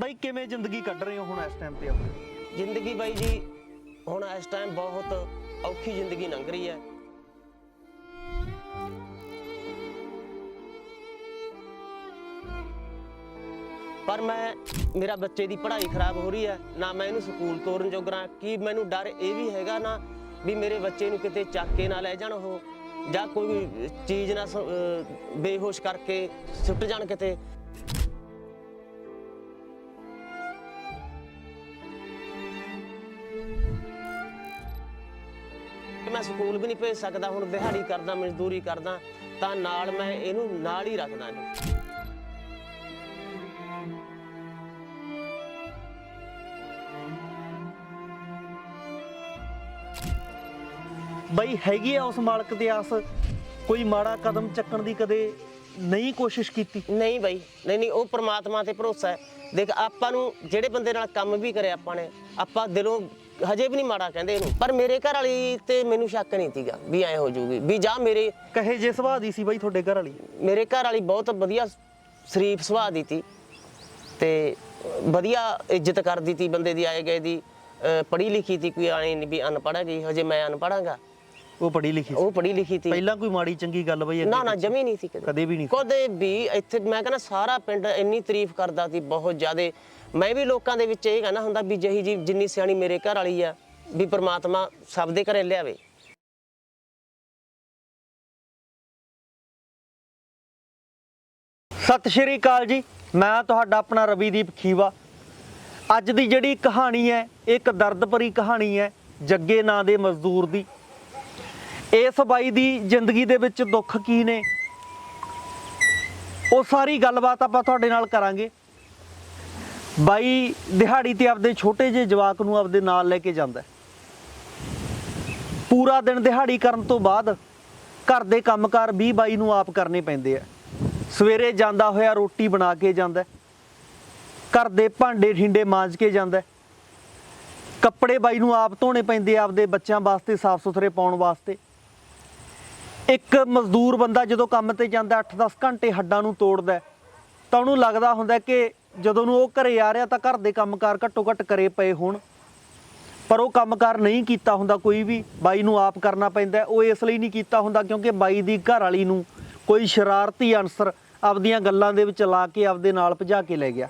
ਬਾਈ, ਕਿਵੇਂ ਜ਼ਿੰਦਗੀ ਕੱਢ ਰਹੇ ਹੋ ਹੁਣ ਇਸ ਟਾਈਮ ਤੇ ਆਪਣੀ? ਜ਼ਿੰਦਗੀ ਬਾਈ ਜੀ, ਹੁਣ ਇਸ ਟਾਈਮ ਬਹੁਤ ਔਖੀ ਜ਼ਿੰਦਗੀ ਲੰਘ ਰਹੀ ਹੈ। ਪਰ ਮੈਂ, ਮੇਰਾ ਬੱਚੇ ਦੀ ਪੜ੍ਹਾਈ ਖਰਾਬ ਹੋ ਰਹੀ ਹੈ, ਨਾ ਮੈਂ ਇਹਨੂੰ ਸਕੂਲ ਤੋਰਨ ਜੋਗਰਾ ਕੀ ਮੈਨੂੰ ਡਰ ਇਹ ਵੀ ਹੈਗਾ ਨਾ ਵੀ ਮੇਰੇ ਬੱਚੇ ਨੂੰ ਕਿਤੇ ਚੱਕ ਕੇ ਨਾ ਲੈ ਜਾਣ ਉਹ, ਜਾਂ ਕੋਈ ਚੀਜ਼ ਨਾ ਸ- ਅਹ, ਬੇਹੋਸ਼ ਕਰਕੇ ਸੁੱਟ ਜਾਣ ਕਿਤੇ। ਸਕੂਲ ਵੀ ਨਹੀਂ ਭੇਜ ਸਕਦਾ ਹੁਣ ਦਿਹਾੜੀ ਕਰਦਾ ਮਜ਼ਦੂਰੀ ਕਰਦਾ ਤਾਂ ਨਾਲ ਮੈਂ ਇਹਨੂੰ ਨਾਲ ਹੀ ਰੱਖਦਾ ਇਹਨੂੰ। ਬਾਈ ਹੈਗੀ ਆ ਉਸ ਮਾਲਕ ਦੀ ਆਸ? ਕੋਈ ਮਾੜਾ ਕਦਮ ਚੱਕਣ ਦੀ ਕਦੇ ਨਹੀਂ ਕੋਸ਼ਿਸ਼ ਕੀਤੀ? ਨਹੀਂ ਬਾਈ ਨਹੀਂ ਨਹੀਂ ਉਹ ਪ੍ਰਮਾਤਮਾ ਤੇ ਭਰੋਸਾ ਹੈ। ਦੇਖ ਆਪਾਂ ਨੂੰ ਜਿਹੜੇ ਬੰਦੇ ਨਾਲ ਕੰਮ ਵੀ ਕਰਿਆ ਆਪਾਂ ਨੇ ਆਪਾਂ ਦਿਲੋਂ ਹਜੇ ਵੀ ਨਹੀਂ ਮਾੜਾ ਕਹਿੰਦੇ ਇਹਨੂੰ। ਪਰ ਮੇਰੇ ਘਰ ਵਾਲੀ ਤੇ ਮੈਨੂੰ ਸ਼ੱਕ ਨਹੀਂ ਸੀਗਾ ਵੀ ਐ ਹੋ ਜੂਗੀ ਵੀ ਜਾਂ ਮੇਰੇ ਕਹੇ ਜੇ ਸੁਭਾਅ ਦੀ ਸੀ ਬਾਈ ਤੁਹਾਡੇ ਘਰ ਵਾਲੀ। ਮੇਰੇ ਘਰ ਵਾਲੀ ਬਹੁਤ ਵਧੀਆ ਸ਼ਰੀਫ ਸੁਭਾਅ ਦੀ ਤੀ ਤੇ ਵਧੀਆ ਇੱਜ਼ਤ ਕਰਦੀ ਤੀ ਬੰਦੇ ਦੀ ਆਏ ਗਏ ਦੀ। ਪੜ੍ਹੀ ਲਿਖੀ ਤੀ ਕੋਈ ਆਏ ਨਹੀਂ ਵੀ ਅਨਪੜ੍ਹ ਗਈ ਹਜੇ ਮੈਂ ਅਨਪੜਾਂਗਾ ਉਹ ਪੜ੍ਹੀ ਲਿਖੀ ਸੀ। ਉਹ ਪੜ੍ਹੀ ਲਿਖੀ ਤੀ ਪਹਿਲਾਂ ਕੋਈ ਮਾੜੀ ਚੰਗੀ ਗੱਲ ਬਈ ਨਾ ਨਾ? ਜਮੀ ਨਹੀਂ ਸੀ ਕਦੇ। ਕਦੇ ਵੀ ਨਹੀਂ ਕਦੇ ਵੀ ਇੱਥੇ ਮੈਂ ਕਹਿੰਦਾ ਸਾਰਾ ਪਿੰਡ ਇੰਨੀ ਤਾਰੀਫ ਕਰਦਾ ਸੀ ਬਹੁਤ ਜ਼ਿਆਦੇ ਮੈਂ ਵੀ ਲੋਕਾਂ ਦੇ ਵਿੱਚ ਇਹ ਕਹਿਣਾ ਹੁੰਦਾ ਵੀ ਜਹੀ ਜੀ ਜਿੰਨੀ ਸਿਆਣੀ ਮੇਰੇ ਘਰ ਵਾਲੀ ਆ, ਵੀ ਪ੍ਰਮਾਤਮਾ ਸਭ ਦੇ ਘਰੇ ਲਿਆਵੇ। ਸਤਿ ਸ਼੍ਰੀ ਅਕਾਲ ਜੀ। ਮੈਂ ਤੁਹਾਡਾ ਆਪਣਾ ਰਵੀਦੀਪ ਖੀਵਾ। ਅੱਜ ਦੀ ਜਿਹੜੀ ਕਹਾਣੀ ਹੈ, ਇਹ ਇੱਕ ਦਰਦ ਭਰੀ ਕਹਾਣੀ ਹੈ, ਜੱਗੇ ਨਾਂ ਦੇ ਮਜ਼ਦੂਰ ਦੀ। ਇਸ ਬਾਈ ਦੀ ਜ਼ਿੰਦਗੀ ਦੇ ਵਿੱਚ ਦੁੱਖ ਕੀ ਨੇ? ਉਹ ਸਾਰੀ ਗੱਲਬਾਤ ਆਪਾਂ ਤੁਹਾਡੇ ਨਾਲ ਕਰਾਂਗੇ। ਬਾਈ ਦਿਹਾੜੀ ਤੇ ਆਪਦੇ ਛੋਟੇ ਜਿਹੇ ਜਵਾਕ ਨੂੰ ਆਪਦੇ ਨਾਲ ਲੈ ਕੇ ਜਾਂਦਾ ਪੂਰਾ ਦਿਨ ਦਿਹਾੜੀ ਕਰਨ ਤੋਂ ਬਾਅਦ ਘਰ ਦੇ ਕੰਮਕਾਰ ਵੀ ਬਾਈ ਨੂੰ ਆਪ ਕਰਨੇ ਪੈਂਦੇ ਆ। ਸਵੇਰੇ ਜਾਂਦਾ ਹੋਇਆ ਰੋਟੀ ਬਣਾ ਕੇ ਜਾਂਦਾ ਘਰ ਦੇ ਭਾਂਡੇ ਠਿੰਡੇ ਮਾਂਜ ਕੇ ਜਾਂਦਾ ਕੱਪੜੇ ਬਾਈ ਨੂੰ ਆਪ ਧੋਣੇ ਪੈਂਦੇ ਆਪਦੇ ਬੱਚਿਆਂ ਵਾਸਤੇ ਸਾਫ਼ ਸੁਥਰੇ ਪਾਉਣ ਵਾਸਤੇ। ਇੱਕ ਮਜ਼ਦੂਰ ਬੰਦਾ ਜਦੋਂ ਕੰਮ ਤੇ ਜਾਂਦਾ 8-10 ਘੰਟੇ ਹੱਡਾਂ ਨੂੰ ਤੋੜਦਾ ਤਾਂ ਉਹਨੂੰ ਲੱਗਦਾ ਹੁੰਦਾ ਕਿ ਜਦੋਂ ਨੂੰ ਉਹ ਘਰੇ ਆ ਰਿਹਾ ਤਾਂ ਘਰ ਦੇ ਕੰਮਕਾਰ ਘੱਟੋ ਘੱਟ ਕਰੇ ਪਏ ਹੋਣ। ਪਰ ਉਹ ਕੰਮਕਾਰ ਨਹੀਂ ਕੀਤਾ ਹੁੰਦਾ ਕੋਈ ਵੀ। ਬਾਈ ਨੂੰ ਆਪ ਕਰਨਾ ਪੈਂਦਾ ਉਹ ਇਸ ਲਈ ਨਹੀਂ ਕੀਤਾ ਹੁੰਦਾ ਕਿਉਂਕਿ ਬਾਈ ਦੀ ਘਰ ਵਾਲੀ ਨੂੰ ਕੋਈ ਸ਼ਰਾਰਤੀ ਅਨਸਰ ਆਪਦੀਆਂ ਗੱਲਾਂ ਦੇ ਵਿੱਚ ਲਾ ਕੇ ਆਪਦੇ ਨਾਲ ਭਜਾ ਕੇ ਲੈ ਗਿਆ।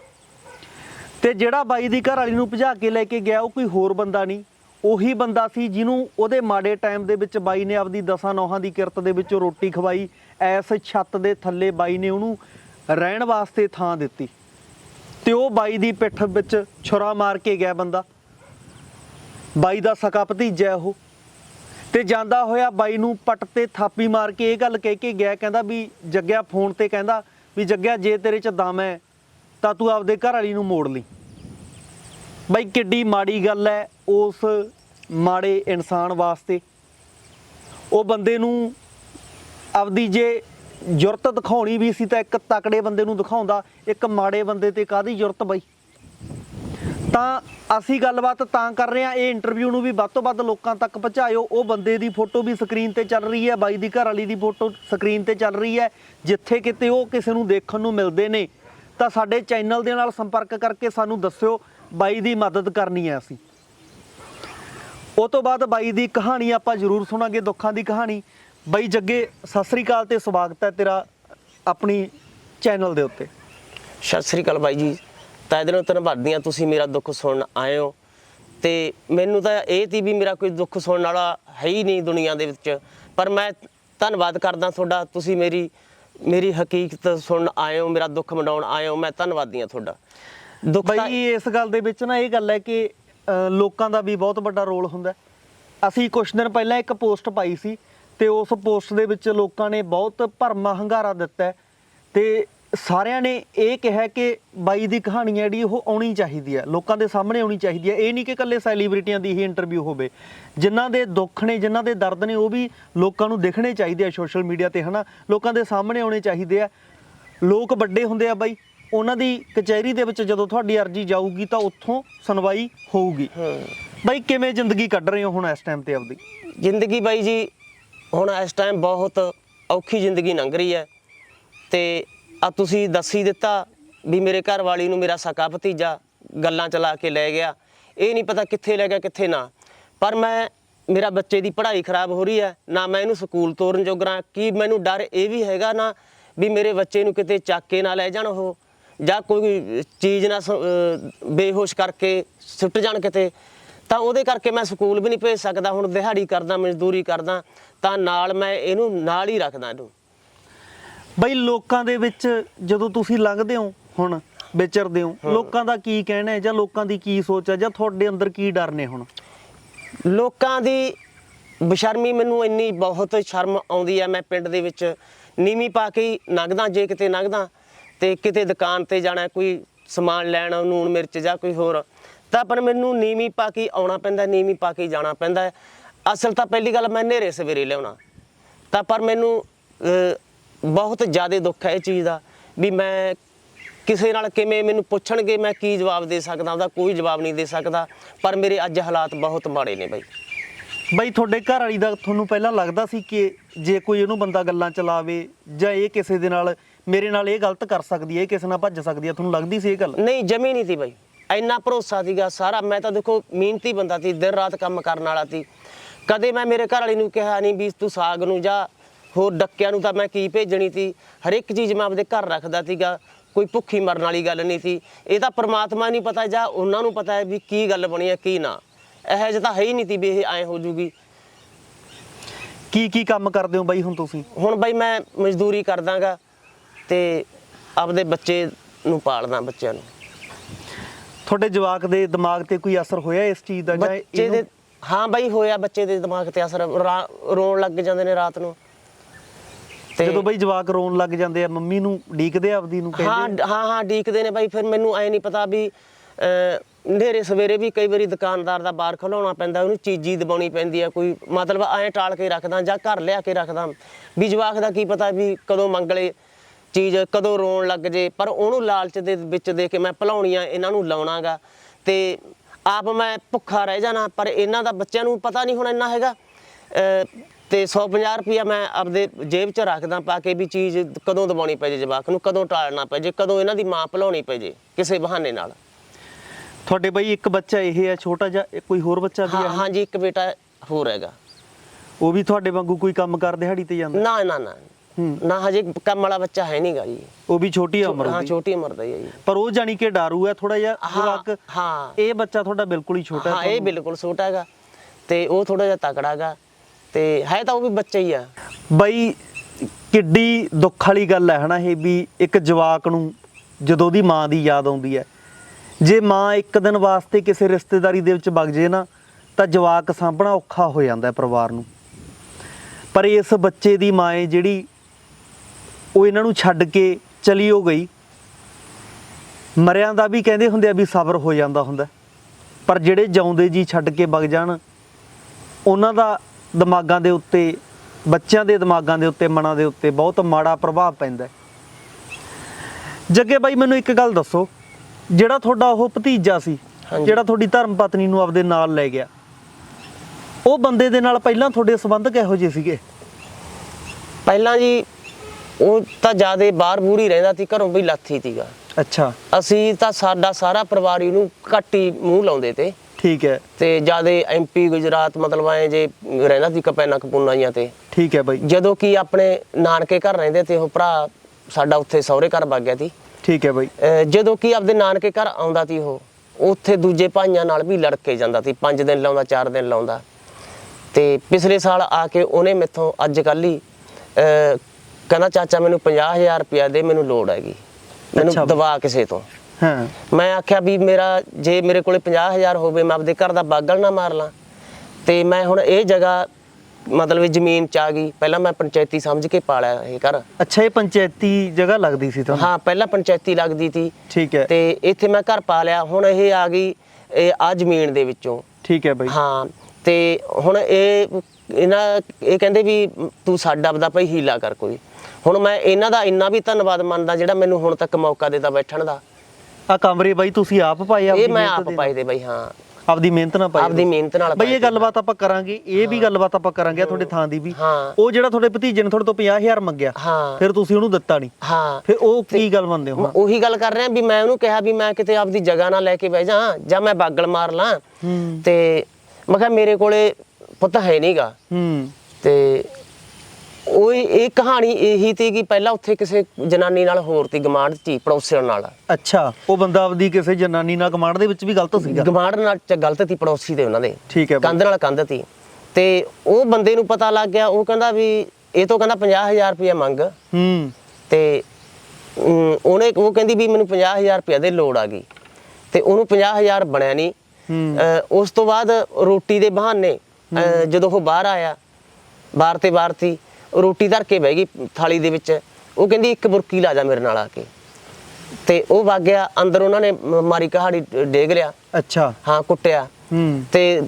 ਤੇ ਜਿਹੜਾ ਬਾਈ ਦੀ ਘਰ ਵਾਲੀ ਨੂੰ ਭਜਾ ਕੇ ਲੈ ਕੇ ਗਿਆ, ਉਹ ਕੋਈ ਹੋਰ ਬੰਦਾ ਨਹੀਂ। ਉਹੀ ਬੰਦਾ ਸੀ ਜਿਹਨੂੰ ਉਹਦੇ ਮਾੜੇ ਟਾਈਮ ਦੇ ਵਿੱਚ ਬਾਈ ਨੇ ਆਪਦੀ ਦਸਾਂ ਨੌਹਾਂ ਦੀ ਕਿਰਤ ਦੇ ਵਿੱਚੋਂ ਰੋਟੀ ਖਵਾਈ। ਐਸ ਛੱਤ ਦੇ ਥੱਲੇ ਬਾਈ ਨੇ ਉਹਨੂੰ ਰਹਿਣ ਵਾਸਤੇ ਥਾਂ ਦਿੱਤੀ। ਤੇ ਉਹ ਬਾਈ ਦੀ ਪਿੱਠ ਵਿੱਚ ਛੁਰਾ ਮਾਰ ਕੇ ਗਿਆ ਬੰਦਾ। ਬਾਈ ਦਾ ਸਕਾ ਭਤੀਜਾ ਉਹ। ਤੇ ਜਾਂਦਾ ਹੋਇਆ ਬਾਈ ਨੂੰ ਪੱਟ ਤੇ ਥਾਪੀ ਮਾਰ ਕੇ ਇਹ ਗੱਲ ਕਹਿ ਕੇ ਗਿਆ, ਕਹਿੰਦਾ ਵੀ ਜੱਗਿਆ ਫੋਨ ਤੇ ਕਹਿੰਦਾ ਵੀ ਜੱਗਿਆ, ਜੇ ਤੇਰੇ ਚ ਦਮ ਹੈ, ਤਾਂ ਤੂੰ ਆਪਦੇ ਘਰ ਵਾਲੀ ਨੂੰ ਮੋੜ ਲਈ। ਬਾਈ ਕਿੱਡੀ ਮਾੜੀ ਗੱਲ ਹੈ ਉਸ ਮਾੜੇ ਇਨਸਾਨ ਵਾਸਤੇ। ਉਹ ਬੰਦੇ ਨੂੰ ਆਪਦੀ ਜੇ ਜੁਰਤ ਦਿਖਾਉਣੀ ਵੀ ਸੀ ਤਾਂ ਇੱਕ ਤਕੜੇ ਬੰਦੇ ਨੂੰ ਦਿਖਾਉਂਦਾ, ਇੱਕ ਮਾੜੇ ਬੰਦੇ ਤੇ ਕਾਦੀ ਜੁਰਤ ਬਾਈ? ਤਾਂ ਅਸੀਂ ਗੱਲਬਾਤ ਤਾਂ ਕਰ ਰਹੇ ਹਾਂ, ਇਹ ਇੰਟਰਵਿਊ ਨੂੰ ਵੀ ਵੱਧ ਤੋਂ ਵੱਧ ਲੋਕਾਂ ਤੱਕ ਪਹੁੰਚਾਇਓ। ਉਹ ਬੰਦੇ ਦੀ ਫੋਟੋ ਵੀ ਸਕਰੀਨ ਤੇ ਚੱਲ ਰਹੀ ਹੈ, ਬਾਈ ਦੀ ਘਰ ਵਾਲੀ ਦੀ ਫੋਟੋ ਸਕਰੀਨ ਤੇ ਚੱਲ ਰਹੀ ਹੈ। ਜਿੱਥੇ ਕਿਤੇ ਉਹ ਕਿਸੇ ਨੂੰ ਦੇਖਣ ਨੂੰ ਮਿਲਦੇ ਨੇ, ਤਾਂ ਸਾਡੇ ਚੈਨਲ ਦੇ ਨਾਲ ਸੰਪਰਕ ਕਰਕੇ ਸਾਨੂੰ ਦੱਸਿਓ ਬਾਈ ਦੀ ਮਦਦ ਕਰਨੀ ਹੈ ਅਸੀਂ। ਉਹ ਤੋਂ ਬਾਅਦ ਬਾਈ ਦੀ ਕਹਾਣੀ ਆਪਾਂ ਜ਼ਰੂਰ ਸੁਣਾਂਗੇ, ਦੁੱਖਾਂ ਦੀ ਕਹਾਣੀ। ਬਾਈ ਜੱਗੇ ਸਤਿ ਸ੍ਰੀ ਅਕਾਲ ਤੇ ਸਵਾਗਤ ਹੈ ਤੇਰਾ ਆਪਣੀ ਚੈਨਲ ਦੇ ਉੱਤੇ। ਸਤਿ ਸ੍ਰੀ ਅਕਾਲ ਬਾਈ ਜੀ। ਤਾਂ ਦਿਨੋਂ ਧੰਨਵਾਦੀਆਂ ਤੁਸੀਂ ਮੇਰਾ ਦੁੱਖ ਸੁਣਨ ਆਏ ਹੋ। ਤੇ ਮੈਨੂੰ ਤਾਂ ਇਹ ਤੀ ਵੀ ਮੇਰਾ ਕੋਈ ਦੁੱਖ ਸੁਣਨ ਵਾਲਾ ਹੈ ਹੀ ਨਹੀਂ ਦੁਨੀਆ ਦੇ ਵਿੱਚ। ਪਰ ਮੈਂ ਧੰਨਵਾਦ ਕਰਦਾ ਤੁਹਾਡਾ ਤੁਸੀਂ ਮੇਰੀ ਮੇਰੀ ਹਕੀਕਤ ਸੁਣਨ ਆਏ ਹੋ ਮੇਰਾ ਦੁੱਖ ਮਨਾਉਣ ਆਏ ਹੋ ਮੈਂ ਧੰਨਵਾਦੀ ਹਾਂ ਤੁਹਾਡਾ। ਦੁੱਖ ਬਈ ਇਸ ਗੱਲ ਦੇ ਵਿੱਚ ਨਾ ਇਹ ਗੱਲ ਹੈ ਕਿ ਲੋਕਾਂ ਦਾ ਵੀ ਬਹੁਤ ਵੱਡਾ ਰੋਲ ਹੁੰਦਾ। ਅਸੀਂ ਕੁਝ ਦਿਨ ਪਹਿਲਾਂ ਇੱਕ ਪੋਸਟ ਪਾਈ ਸੀ ਤੇ ਉਸ ਪੋਸਟ ਦੇ ਵਿੱਚ ਲੋਕਾਂ ਨੇ ਬਹੁਤ ਭਰਮਾ ਹੰਗਾਰਾ ਦਿੱਤਾ ਤੇ ਸਾਰਿਆਂ ਨੇ ਇਹ ਕਿਹਾ ਕਿ ਬਾਈ ਦੀ ਕਹਾਣੀ ਜਿਹੜੀ ਉਹ ਆਉਣੀ ਚਾਹੀਦੀ ਹੈ। ਲੋਕਾਂ ਦੇ ਸਾਹਮਣੇ ਆਉਣੀ ਚਾਹੀਦੀ ਹੈ। ਇਹ ਨਹੀਂ ਕਿ ਇਕੱਲੇ ਸੈਲੀਬ੍ਰਿਟੀਆਂ ਦੀ ਹੀ ਇੰਟਰਵਿਊ ਹੋਵੇ। ਜਿਨ੍ਹਾਂ ਦੇ ਦੁੱਖ ਨੇ ਜਿਨ੍ਹਾਂ ਦੇ ਦਰਦ ਨੇ ਉਹ ਵੀ ਲੋਕਾਂ ਨੂੰ ਦਿਖਣੇ ਚਾਹੀਦੇ ਆ ਸੋਸ਼ਲ ਮੀਡੀਆ ਤੇ ਹਨਾ? ਲੋਕਾਂ ਦੇ ਸਾਹਮਣੇ ਆਉਣੇ ਚਾਹੀਦੇ ਆ। ਲੋਕ ਵੱਡੇ ਹੁੰਦੇ ਆ ਬਾਈ। ਉਹਨਾਂ ਦੀ ਕਚਹਿਰੀ ਦੇ ਵਿੱਚ ਜਦੋਂ ਤੁਹਾਡੀ ਅਰਜ਼ੀ ਜਾਊਗੀ ਤਾਂ ਉੱਥੋਂ ਸੁਣਵਾਈ ਹੋਊਗੀ। ਬਾਈ ਕਿਵੇਂ ਜ਼ਿੰਦਗੀ ਕੱਢ ਰਹੇ ਹੋ ਹੁਣ ਇਸ ਟਾਈਮ ਤੇ ਆਪਦੀ? ਜ਼ਿੰਦਗੀ ਬਾਈ ਜੀ ਹੁਣ ਇਸ ਟਾਈਮ ਬਹੁਤ ਔਖੀ ਜ਼ਿੰਦਗੀ ਲੰਘ ਰਹੀ ਹੈ ਤੇ ਆ ਤੁਸੀਂ ਦੱਸੀ ਦਿੱਤਾ ਵੀ ਮੇਰੇ ਘਰ ਵਾਲੀ ਨੂੰ ਮੇਰਾ ਸਕਾ ਭਤੀਜਾ ਗੱਲਾਂ ਚਲਾ ਕੇ ਲੈ ਗਿਆ। ਇਹ ਨਹੀਂ ਪਤਾ ਕਿੱਥੇ ਲੈ ਗਿਆ, ਕਿੱਥੇ ਨਾ। ਪਰ ਮੈਂ, ਮੇਰਾ ਬੱਚੇ ਦੀ ਪੜ੍ਹਾਈ ਖਰਾਬ ਹੋ ਰਹੀ ਹੈ, ਨਾ ਮੈਂ ਇਹਨੂੰ ਸਕੂਲ ਤੋਰਨ ਜੋਗਰਾ ਕੀ ਮੈਨੂੰ ਡਰ ਇਹ ਵੀ ਹੈਗਾ ਨਾ ਵੀ ਮੇਰੇ ਬੱਚੇ ਨੂੰ ਕਿਤੇ ਚੱਕ ਕੇ ਨਾ ਲੈ ਜਾਣ ਉਹ, ਜਾਂ ਕੋਈ ਚੀਜ਼ ਨਾ ਸ- ਬੇਹੋਸ਼ ਕਰਕੇ ਸੁੱਟ ਜਾਣ ਕਿਤੇ। ਤਾਂ ਉਹਦੇ ਕਰਕੇ ਮੈਂ ਸਕੂਲ ਵੀ ਨਹੀਂ ਭੇਜ ਸਕਦਾ ਹੁਣ ਦਿਹਾੜੀ ਕਰਦਾ ਮਜ਼ਦੂਰੀ ਕਰਦਾ ਤਾਂ ਨਾਲ ਮੈਂ ਇਹਨੂੰ ਨਾਲ ਹੀ ਰੱਖਦਾ ਇਹਨੂੰ। ਬਈ ਲੋਕਾਂ ਦੇ ਵਿੱਚ ਜਦੋਂ ਤੁਸੀਂ ਲੰਘਦੇ ਹੋ ਹੁਣ ਵਿਚਰਦੇ ਹੋ ਲੋਕਾਂ ਦਾ ਕੀ ਕਹਿਣਾ ਹੈ ਜਾਂ ਲੋਕਾਂ ਦੀ ਕੀ ਸੋਚ ਹੈ ਜਾਂ ਤੁਹਾਡੇ ਅੰਦਰ ਕੀ ਡਰ ਨੇ ਹੁਣ? ਲੋਕਾਂ ਦੀ ਬਸ਼ਰਮੀ ਮੈਨੂੰ ਇੰਨੀ ਬਹੁਤ ਸ਼ਰਮ ਆਉਂਦੀ ਹੈ ਮੈਂ ਪਿੰਡ ਦੇ ਵਿੱਚ ਨੀਵੀਂ ਪਾ ਕੇ ਲੰਘਦਾ ਜੇ ਕਿਤੇ ਲੰਘਦਾ ਤੇ ਕਿਤੇ ਦੁਕਾਨ ਤੇ ਜਾਣਾ ਕੋਈ ਸਮਾਨ ਲੈਣ ਨੂਣ ਮਿਰਚ ਜਾਂ ਕੋਈ ਹੋਰ ਤਾਂ ਪਰ ਮੈਨੂੰ ਨੀਵੀਂ ਪਾ ਕੇ ਆਉਣਾ ਪੈਂਦਾ ਨੀਵੀਂ ਪਾ ਕੇ ਜਾਣਾ ਪੈਂਦਾ। ਅਸਲ ਤਾਂ ਪਹਿਲੀ ਗੱਲ ਮੈਂ ਨੇਰੇ ਸਵੇਰੇ ਲਿਆਉਣਾ। ਤਾਂ ਪਰ ਮੈਨੂੰ ਬਹੁਤ ਜ਼ਿਆਦਾ ਦੁੱਖ ਹੈ ਇਹ ਚੀਜ਼ ਦਾ ਵੀ ਮੈਂ ਕਿਸੇ ਨਾਲ ਕਿਵੇਂ ਮੈਨੂੰ ਪੁੱਛਣਗੇ ਮੈਂ ਕੀ ਜਵਾਬ ਦੇ ਸਕਦਾ ਉਹਦਾ ਕੋਈ ਜਵਾਬ ਨਹੀਂ ਦੇ ਸਕਦਾ। ਪਰ ਮੇਰੇ ਅੱਜ ਹਾਲਾਤ ਬਹੁਤ ਮਾੜੇ ਨੇ ਬਈ। ਬਈ ਤੁਹਾਡੇ ਘਰ ਵਾਲੀ ਦਾ ਤੁਹਾਨੂੰ ਪਹਿਲਾਂ ਲੱਗਦਾ ਸੀ ਕਿ ਜੇ ਕੋਈ ਇਹਨੂੰ ਬੰਦਾ ਗੱਲਾਂ ਚਲਾਵੇ ਜਾਂ ਇਹ ਕਿਸੇ ਦੇ ਨਾਲ ਮੇਰੇ ਨਾਲ ਇਹ ਗਲਤ ਕਰ ਸਕਦੀ ਹੈ ਇਹ ਕਿਸੇ ਨਾਲ ਭੱਜ ਸਕਦੀ ਹੈ? ਤੁਹਾਨੂੰ ਲੱਗਦੀ ਸੀ ਇਹ ਗੱਲ? ਨਹੀਂ ਜਮੀ ਨਹੀਂ ਸੀ ਬਾਈ। ਇੰਨਾ ਭਰੋਸਾ ਸੀਗਾ ਸਾਰਾ। ਮੈਂ ਤਾਂ ਦੇਖੋ ਮਿਹਨਤੀ ਬੰਦਾ ਸੀ ਦਿਨ ਰਾਤ ਕੰਮ ਕਰਨ ਵਾਲਾ ਸੀ। ਕਦੇ ਮੈਂ ਮੇਰੇ ਘਰ ਵਾਲੀ ਨੂੰ ਕਿਹਾ ਨਹੀਂ ਵੀ ਤੂੰ ਸਾਗ ਨੂੰ ਜਾਂ ਹੋਰ ਡੱਕਿਆਂ ਨੂੰ ਤਾਂ ਮੈਂ ਕੀ ਭੇਜਣੀ ਸੀ। ਹਰ ਇੱਕ ਚੀਜ਼ ਮੈਂ ਆਪਦੇ ਘਰ ਰੱਖਦਾ ਸੀਗਾ ਕੋਈ ਭੁੱਖੀ ਮਰਨ ਵਾਲੀ ਗੱਲ ਨਹੀਂ ਸੀ। ਇਹ ਤਾਂ ਪ੍ਰਮਾਤਮਾ ਨਹੀਂ ਪਤਾ ਜਾਂ ਉਹਨਾਂ ਨੂੰ ਪਤਾ ਹੈ ਵੀ ਕੀ ਗੱਲ ਬਣੀ ਹੈ ਕੀ ਨਾ। ਇਹੋ ਜਿਹਾ ਤਾਂ ਹੈ ਹੀ ਨਹੀਂ ਸੀ ਵੀ ਇਹ ਐ ਹੋ ਜੂਗੀ। ਕੀ ਕੀ ਕੰਮ ਕਰਦੇ ਹੋ ਬਈ ਹੁਣ ਤੁਸੀਂ? ਹੁਣ ਬਾਈ ਮੈਂ ਮਜ਼ਦੂਰੀ ਕਰਦਾਗਾ ਤੇ ਆਪਦੇ ਬੱਚੇ ਨੂੰ ਪਾਲਦਾ ਬੱਚਿਆਂ ਨੂੰ। ਤੁਹਾਡੇ ਜਵਾਕ ਦੇ ਦਿਮਾਗ ਤੇ ਕੋਈ ਅਸਰ ਹੋਇਆ ਇਸ ਚੀਜ਼ ਦਾ ਜਾਂ ਬੱਚੇ ਇਹਨੂੰ- ਦੇ ਹਾਂ ਬਾਈ ਹੋਇਆ ਬੱਚੇ ਦੇ ਦਿਮਾਗ ਤੇ ਅਸਰ। ਰਾ- ਰੋਣ ਲੱਗ ਜਾਂਦੇ ਨੇ ਰਾਤ ਨੂੰ। ਤੇ ਜਦੋਂ ਬਈ ਜਵਾਕ ਰੋਣ ਲੱਗ ਜਾਂਦੇ ਆ ਮੰਮੀ ਨੂੰ ਡੀਕਦੇ ਆ ਆਪਦੀ ਨੂੰ ਹਾਂ ਕਹਿੰਦੇ? ਹਾਂ ਹਾਂ ਡੀਕਦੇ ਨੇ ਬਾਈ। ਫਿਰ ਮੈਨੂੰ ਐ ਨਹੀਂ ਪਤਾ ਵੀ ਨੇਰੇ ਸਵੇਰੇ ਵੀ ਕਈ ਵਾਰੀ ਦੁਕਾਨਦਾਰ ਦਾ ਬਾਹਰ ਖਲਾਉਣਾ ਪੈਂਦਾ ਉਹਨੂੰ ਚੀਜ਼ੀ ਦਬਾਉਣੀ ਪੈਂਦੀ ਆ ਕੋਈ ਮਤਲਬ ਐਂ ਟਾਲ ਕੇ ਰੱਖਦਾ ਜਾਂ ਘਰ ਲਿਆ ਕੇ ਰੱਖਦਾ। ਵੀ ਜਵਾਕ ਦਾ ਕੀ ਪਤਾ ਵੀ ਕਦੋਂ ਮੰਗ ਲਏ ਚੀਜ਼ ਕਦੋਂ ਰੋਣ ਲੱਗ ਜੇ ਪਰ ਉਹਨੂੰ ਲਾਲਚ ਦੇ ਵਿੱਚ ਦੇ ਕੇ ਮੈਂ ਭਲਾਉਣੀਆਂ ਇਹਨਾਂ ਨੂੰ ਲਾਉਣਾਗਾ। ਤੇ ਆਪ ਮੈਂ ਭੁੱਖਾ ਰਹਿ ਜਾਣਾ ਪਰ ਇਹਨਾਂ ਦਾ ਬੱਚਿਆਂ ਨੂੰ ਪਤਾ ਨਹੀਂ ਹੁਣ ਇੰਨਾ ਹੈਗਾ। ਤੇ 150 ਰੁਪਿਆ ਮੈਂ ਆਪਦੇ ਜੇਬ 'ਚ ਰੱਖਦਾ ਪਾ ਕੇ ਵੀ ਚੀਜ਼ ਕਦੋਂ ਦਬਾਉਣੀ ਪੈ ਜੇ ਜਵਾਕ ਨੂੰ ਕਦੋਂ ਟਾਲਣਾ ਪੈ ਜੇ ਕਦੋਂ ਇਹਨਾਂ ਦੀ ਮਾਂ ਭਲਾਉਣੀ ਪੈ ਜੇ ਕਿਸੇ ਬਹਾਨੇ ਨਾਲ। ਤੁਹਾਡੇ ਬਈ ਇੱਕ ਬੱਚਾ ਇਹ ਹੈ ਛੋਟਾ ਜਿਹਾ ਕੋਈ ਹੋਰ ਬੱਚਾ ਵੀ ਹਾਂ? ਹਾਂਜੀ ਇੱਕ ਬੇਟਾ ਹੋਰ ਹੈਗਾ। ਉਹ ਵੀ ਤੁਹਾਡੇ ਵਾਂਗੂ ਕੋਈ ਕੰਮ ਕਰ ਦਿਹਾੜੀ ਤੇ ਜਾਂਦਾ? ਨਾ ਨਾ ਨਾ। ਨਾ ਹਜੇ ਕੰਮ ਵਾਲਾ ਬੱਚਾ ਹੈ ਨਹੀਂਗਾ ਜੀ। ਉਹ ਵੀ ਛੋਟੀ ਉਮਰ ਹਾਂ ਦੀ ਛੋਟੀ ਉਮਰ ਦਾ ਹੀ ਹੈ ਜੀ। ਪਰ ਉਹ ਜਾਣੀ ਕਿ ਡਾਰੂ ਹੈ ਥੋੜਾ ਜਿਹਾ ਹਾਂ, ਜਵਾਕ। ਹਾਂ। ਇਹ ਬੱਚਾ ਤੁਹਾਡਾ ਬਿਲਕੁਲ ਹੀ ਛੋਟਾ ਹੈ ਹਾਂ ਇਹ ਬਿਲਕੁਲ ਛੋਟਾ ਹੈਗਾ। ਤੇ ਉਹ ਥੋੜਾ ਜਿਹਾ ਤਕੜਾ ਹੈਗਾ। ਤੇ ਹੈ ਤਾਂ ਉਹ ਵੀ ਬੱਚਾ ਹੀ ਆ। ਬਈ ਕਿੱਡੀ ਦੁੱਖ ਵਾਲੀ ਗੱਲ ਹੈ ਹਨਾ ਇਹ ਵੀ ਇੱਕ ਜਵਾਕ ਨੂੰ ਜਦੋਂ ਦੀ ਮਾਂ ਦੀ ਯਾਦ ਆਉਂਦੀ ਹੈ। ਜੇ ਮਾਂ ਇੱਕ ਦਿਨ ਵਾਸਤੇ ਕਿਸੇ ਰਿਸ਼ਤੇਦਾਰੀ ਦੇ ਵਿੱਚ ਵਗ ਜੇ ਨਾ ਤਾਂ ਜਵਾਕ ਸਾਂਭਣਾ ਔਖਾ ਹੋ ਜਾਂਦਾ ਹੈ ਪਰਿਵਾਰ ਨੂੰ। ਪਰ ਇਸ ਬੱਚੇ ਦੀ ਮਾਂ ਹੈ ਜਿਹੜੀ ਉਹ ਇਹਨਾਂ ਨੂੰ ਛੱਡ ਕੇ ਚਲੀ ਹੋ ਗਈ। ਮਰਿਆਂ ਦਾ ਵੀ ਕਹਿੰਦੇ ਹੁੰਦੇ ਆ ਵੀ ਸਬਰ ਹੋ ਜਾਂਦਾ ਹੁੰਦਾ। ਪਰ ਜਿਹੜੇ ਜਿਉਂਦੇ ਜੀ ਛੱਡ ਕੇ ਵਗ ਜਾਣ ਉਹਨਾਂ ਦਾ ਦਿਮਾਗਾਂ ਦੇ ਉੱਤੇ ਬੱਚਿਆਂ ਦੇ ਦਿਮਾਗਾਂ ਦੇ ਉੱਤੇ ਮਨਾਂ ਦੇ ਉੱਤੇ ਬਹੁਤ ਮਾੜਾ ਪ੍ਰਭਾਵ ਪੈਂਦਾ। ਜੱਗੇ ਬਾਈ ਮੈਨੂੰ ਇੱਕ ਗੱਲ ਦੱਸੋ। ਜਿਹੜਾ ਤੁਹਾਡਾ ਉਹ ਭਤੀਜਾ ਸੀ। ਜਿਹੜਾ ਤੁਹਾਡੀ ਧਰਮ ਪਤਨੀ ਨੂੰ ਆਪਦੇ ਨਾਲ ਲੈ ਗਿਆ ਉਹ ਬੰਦੇ ਦੇ ਨਾਲ ਪਹਿਲਾਂ ਤੁਹਾਡੇ ਸੰਬੰਧ ਕਿਹੋ ਜਿਹੇ ਸੀਗੇ? ਪਹਿਲਾਂ ਜੀ ਉਹ ਤਾਂ ਜਿਆਦੇ ਬਾਹਰ ਬੂਰ ਰਹਿੰਦਾ ਸੀ ਘਰੋਂ ਵੀ ਲਾਥੀ ਸੀਗਾ। ਅੱਛਾ। ਅਸੀਂ ਤਾਂ ਸਾਡਾ ਸਾਰਾ ਪਰਿਵਾਰ ਇਹਨੂੰ ਘੱਟ ਹੀ ਮੂੰਹ ਲਾਉਂਦੇ ਤੇ। ਠੀਕ ਹੈ। ਤੇ ਜਿਆਦੇ ਐਮਪੀ ਗੁਜਰਾਤ ਮਤਲਬ ਐ ਜੇ ਰਹਿੰਦਾ ਸੀ ਕਪੈਨਾ ਕਪੂਨਾਈਆਂ ਤੇ। ਠੀਕ ਹੈ ਬਾਈ। ਜਦੋਂ ਕਿ ਆਪਣੇ ਨਾਨਕੇ ਘਰ ਰਹਿੰਦੇ ਤੇ ਉਹ ਭਰਾ ਸਾਡਾ ਉੱਥੇ ਸਹੁਰੇ ਘਰ ਵਗ ਗਿਆ ਸੀ। ਠੀਕ ਹੈ ਬਾਈ। ਜਦੋਂ ਕਿ ਆਪਦੇ ਨਾਨਕੇ ਘਰ ਆਉਂਦਾ ਸੀ ਉਹ ਉੱਥੇ ਦੂਜੇ ਭਾਈਆਂ ਨਾਲ ਵੀ ਲੜ ਕੇ ਜਾਂਦਾ ਸੀ 5 ਦਿਨ ਲਾਉਂਦਾ 4 ਦਿਨ ਲਾਉਂਦਾ। ਤੇ ਪਿਛਲੇ ਸਾਲ ਆ ਕੇ ਉਹਨੇ ਮੈਥੋਂ ਅੱਜ ਕੱਲ੍ਹ ਹੀ ਕਹਿੰਦਾ ਚਾਚਾ ਮੈਨੂੰ 50000 ਰੁਪਇਆ ਦੇ ਮੈਨੂੰ ਲੋੜ ਹੈਗੀ। ਮੈਨੂੰ ਦਵਾ ਕਿਸੇ ਤੋਂ। ਹਾਂ। ਮੈਂ ਆਖਿਆ ਵੀ ਮੇਰਾ ਜੇ ਮੇਰੇ ਕੋਲੇ 50000 ਹੋਵੇ ਮੈਂ ਆਪਦੇ ਘਰ ਦਾ ਬਾਗਲ ਨਾ ਮਾਰ ਲਾਂ। ਤੇ ਮੈਂ ਹੁਣ ਇਹ ਜਗ੍ਹਾ ਮਤਲਬ ਜ਼ਮੀਨ ਚ ਆ ਗਈ। ਪਹਿਲਾਂ ਮੈਂ ਪੰਚਾਇਤੀ ਸਮਝ ਕੇ ਪਾਲਿਆ ਇਹ ਘਰ। ਅੱਛਾ ਇਹ ਪੰਚਾਇਤੀ ਜਗ੍ਹਾ ਲੱਗਦੀ ਸੀ ਤੁਹਾਨੂੰ? ਹਾਂ ਪਹਿਲਾਂ ਪੰਚਾਇਤੀ ਲੱਗਦੀ ਸੀ। ਠੀਕ ਹੈ। ਤੇ ਇੱਥੇ ਮੈਂ ਘਰ ਪਾ ਲਿਆ ਹੁਣ ਇਹ ਆ ਗਈ ਇਹ ਆ ਜ਼ਮੀਨ ਦੇ ਵਿੱਚੋਂ। ਠੀਕ ਹੈ ਬਾਈ। ਹਾਂ ਤੇ ਹੁਣ ਇਹ ਇਹਨਾਂ ਇਹ ਕਹਿੰਦੇ ਵੀ ਤੂੰ ਸਾਡਾ ਆਪਦਾ ਭਾਈ ਹੀਲਾ ਕਰ ਕੋਈ। ਹੁਣ ਮੈਂ ਇਹਨਾਂ ਦਾ ਇੰਨਾ ਵੀ ਧੰਨਵਾਦ ਮੰਨਦਾ ਜਿਹੜਾ ਮੈਨੂੰ ਹੁਣ ਤੱਕ ਮੌਕਾ ਦਿੱਤਾ ਬੈਠਣ ਦਾ। ਆ ਕਮਰੇ ਬਾਈ ਤੁਸੀਂ ਆਪ ਪਾਏ ਆ ਇਹ ਮੈਂ ਆਪ ਪਾਏ ਦੇ ਬਈ ਹਾਂ। ਆਪਦੀ ਮਿਹਨਤ ਨਾਲ ਪਾਈ ਆਪਦੀ ਮਿਹਨਤ ਨਾਲ ਬਈ ਇਹ ਗੱਲਬਾਤ ਆਪਾਂ ਕਰਾਂਗੇ ਇਹ ਵੀ ਗੱਲਬਾਤ ਆਪਾਂ ਕਰਾਂਗੇ ਤੁਹਾਡੇ ਥਾਂ ਦੀ ਵੀ। ਉਹ ਜਿਹੜਾ ਤੁਹਾਡੇ ਭਤੀਜੇ ਨੇ ਤੁਹਾਡੇ ਤੋਂ 50000 ਮੰਗਿਆ ਫਿਰ ਤੁਸੀਂ ਉਹਨੂੰ ਦਿੱਤਾ ਨਹੀਂ ਹਾਂ। ਫਿਰ ਉਹ ਕੀ ਗੱਲ ਮੰਨਦੇ ਹੋ? ਉਹੀ ਗੱਲ ਕਰ ਰਿਹਾ ਵੀ ਮੈਂ ਉਹਨੂੰ ਕਿਹਾ ਵੀ ਮੈਂ ਕਿਤੇ ਆਪਦੀ ਜਗ੍ਹਾ ਨਾ ਲੈ ਕੇ ਬਹਿ ਜਾ ਜਾਂ ਮੈਂ ਬਾਗਲ ਮਾਰ ਲਾਂ। ਤੇ ਮੈਂ ਕਿਹਾ ਮੇਰੇ ਕੋਲੇ ਪੁੱਤ ਹੈ ਨਹੀਂਗਾ ਹੂੰ। ਤੇ ਉਹ ਇਹ ਕਹਾਣੀ ਇਹੀ ਤੀ ਕਿ ਪਹਿਲਾਂ ਉੱਥੇ ਕਿਸੇ ਜਨਾਨੀ ਨਾਲ ਹੋਰ ਤੀ ਗਮਾਂਡ ਸੀ ਪੜੋਸੀਆਂ ਨਾਲ। ਅੱਛਾ ਉਹ ਬੰਦਾ ਆਪਦੀ ਕਿਸੇ ਜਨਾਨੀ ਨਾਲ ਕਮਾਂਡ ਦੇ ਵਿੱਚ ਵੀ ਗਲਤ ਸੀਗਾ? ਗਮਾਂਡ ਨਾਲ ਚ ਗਲਤ ਤੀ ਪੜੋਸੀ ਦੇ ਉਹਨਾਂ ਦੇ। ਠੀਕ ਹੈ ਬਈ। ਕੰਧ ਨਾਲ ਕੰਧ ਤੀ। ਤੇ ਉਹ ਬੰਦੇ ਨੂੰ ਪਤਾ ਲੱਗ ਗਿਆ ਉਹ ਕਹਿੰਦਾ ਵੀ ਇਹ ਤੋਂ ਕਹਿੰਦਾ 50000 ਰੁਪਏ ਮੰਗ। ਹੂੰ। ਤੇ ਅਮ, ਉਹਨੇ ਉਹ ਕਹਿੰਦੀ ਵੀ ਮੈਨੂੰ 50000 ਰੁਪਏ ਦੇ ਲੋੜ ਆ ਗਈ। ਤੇ ਉਹਨੂੰ 50000 ਬਣਿਆ ਨਹੀਂ ਹੂੰ। ਉਸ ਤੋਂ ਬਾਅਦ ਰੋਟੀ ਦੇ ਬਹਾਨੇ ਜਦੋਂ ਉਹ ਬਾਹਰ ਆਇਆ ਬਾਹਰ ਤੇ ਬਾਹਰ ਤੀ। ਉਹ ਰੋਟੀ ਧਰ ਕੇ ਬਹਿ ਗਈ ਥਾਲੀ ਦੇ ਵਿੱਚ। ਉਹ ਕਹਿੰਦੀ ਇੱਕ ਬੁਰਕੀ ਲਾ ਜਾ ਮੇਰੇ ਨਾਲ ਆ ਕੇ। ਤੇ ਉਹ ਵਗ ਗਿਆ ਅੰਦਰ ਉਹਨਾਂ ਨੇ ਮਾਰੀ ਕਹਾੜੀ ਡੇਗ ਲਿਆ। ਅੱਛਾ। ਹਾਂ ਕੁੱਟਿਆ। ਹੂੰ। ਤੇ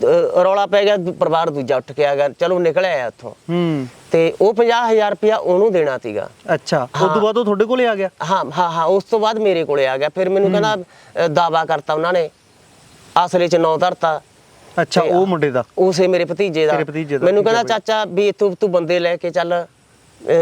ਰੌਲਾ ਪੈ ਗਿਆ ਪਰਿਵਾਰ ਦੂਜਾ ਉੱਠ ਕੇ ਆ ਗਿਆ ਚਲੋ ਨਿਕਲ ਆਇਆ ਉੱਥੋਂ ਹੂੰ। ਤੇ ਉਹ 50000 ਰੁਪਇਆ ਉਹਨੂੰ ਦੇਣਾ ਸੀਗਾ। ਅੱਛਾ। ਉਸ ਤੋਂ ਬਾਅਦ ਉਹ ਤੁਹਾਡੇ ਕੋਲੇ ਆ ਗਿਆ? ਹਾਂ ਹਾਂ ਹਾਂ ਉਸ ਤੋਂ ਬਾਅਦ ਮੇਰੇ ਕੋਲੇ ਆ ਗਿਆ। ਫਿਰ ਮੈਨੂੰ ਕਹਿੰਦਾ ਦਾਵਾ ਕਰਤਾ ਉਹਨਾਂ ਨੇ। ਅਸਲੇ ਚ ਨੌ ਧਰਤਾ। ਅੱਛਾ ਤੇ ਉਹ ਮੁੰਡੇ ਦਾ? ਉਸੇ ਮੇਰੇ ਭਤੀਜੇ ਦਾ। ਤੇਰੇ ਭਤੀਜੇ ਦਾ, ਮੈਨੂੰ ਠੀਕ ਹੈ ਕਹਿੰਦਾ ਚਾਚਾ ਵੀ ਤੂੰ ਤੂੰ ਬੰਦੇ ਲੈ ਕੇ ਚੱਲ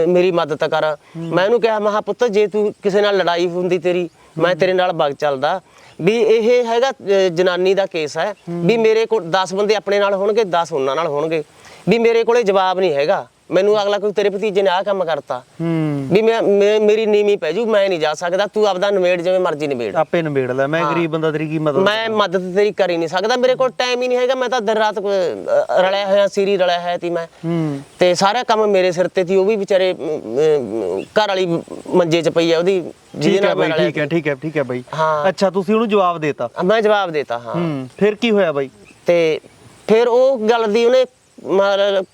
ਮੇਰੀ ਮਦਦ ਕਰ। ਮੈਂ ਉਹਨੂੰ ਕਿਹਾ ਮਹਾ ਪੁੱਤ ਜੇ ਤੂੰ ਕਿਸੇ ਨਾਲ ਲੜਾਈ ਹੁੰਦੀ ਤੇਰੀ ਮੈਂ ਤੇਰੇ ਨਾਲ ਬਗ ਚੱਲਦਾ। ਵੀ ਇਹ ਹੈਗਾ ਜਨਾਨੀ ਦਾ ਕੇਸ ਹੈ। ਵੀ ਮੇਰੇ ਕੋਲ 10 ਬੰਦੇ ਆਪਣੇ ਨਾਲ ਹੋਣਗੇ 10 ਉਹਨਾਂ ਨਾਲ ਹੋਣਗੇ। ਵੀ ਮੇਰੇ ਕੋਲੇ ਜਵਾਬ ਨਹੀਂ ਹੈਗਾ। ਮੈਨੂੰ ਅਗਲਾ ਕੋਈ ਤੇਰੇ ਭਤੀਜੇ ਨੇ ਆਹ ਕੰਮ ਕਰਤਾ। ਹੂੰ। ਵੀ ਮੈਂ ਮੈਂ- ਮੇਰੀ ਨੀਵੀਂ ਪੈ ਜੂ ਮੈਂ ਨਹੀਂ ਜਾ ਸਕਦਾ ਤੂੰ ਆਪਦਾ ਨਵੇੜ ਜਿਵੇਂ ਮਰਜ਼ੀ ਨਵੇੜ ਆਪੇ ਨਿਬੇੜ ਲੈ ਮੈਂ ਗਰੀਬ ਬੰਦਾ ਤੇਰੀ ਕੀ ਮਦਦ ਮੈਂ ਮਦਦ ਤੇਰੀ ਕਰ ਹੀ ਨਹੀਂ ਸਕਦਾ ਮੇਰੇ ਕੋਲ ਟਾਈਮ ਹੀ ਨਹੀਂ ਹੈਗਾ ਮੈਂ ਤਾਂ ਦਿਨ ਰਾਤ ਅਹ, ਰਲਿਆ ਹੋਇਆ ਸੀਰੀ ਰਲਿਆ ਹੋਇਆ ਤੀ ਮੈਂ। ਹੂੰ। ਤੇ ਸਾਰਾ ਕੰਮ ਮੇਰੇ ਸਿਰ ਤੇ ਸੀ ਉਹ ਵੀ ਵਿਚਾਰੇ ਅਮ, ਅਮ, ਘਰ ਵਾਲੀ ਮੰਜੇ 'ਚ ਪਈ ਆ ਉਹਦੀ ਜਿਹਦੇ ਠੀਕ ਹੈ ਨਾਲ ਬਾਈ ਮੈਂ ਰਲਿਆ ਠੀਕ ਹੈ ਠੀਕ ਹੈ ਠੀਕ ਹੈ ਬਾਈ। ਹਾਂ। ਅੱਛਾ ਤੁਸੀਂ ਉਹਨੂੰ ਜਵਾਬ ਦੇਤਾ? ਮੈਂ ਜਵਾਬ ਦੇਤਾ ਹਾਂ। ਹੂੰ ਫਿਰ ਕੀ ਹੋਇਆ ਬਾਈ? ਤੇ ਫਿਰ ਉਹ ਗੱਲ ਦੀ ਉਹਨੇ ਮਤਲਬ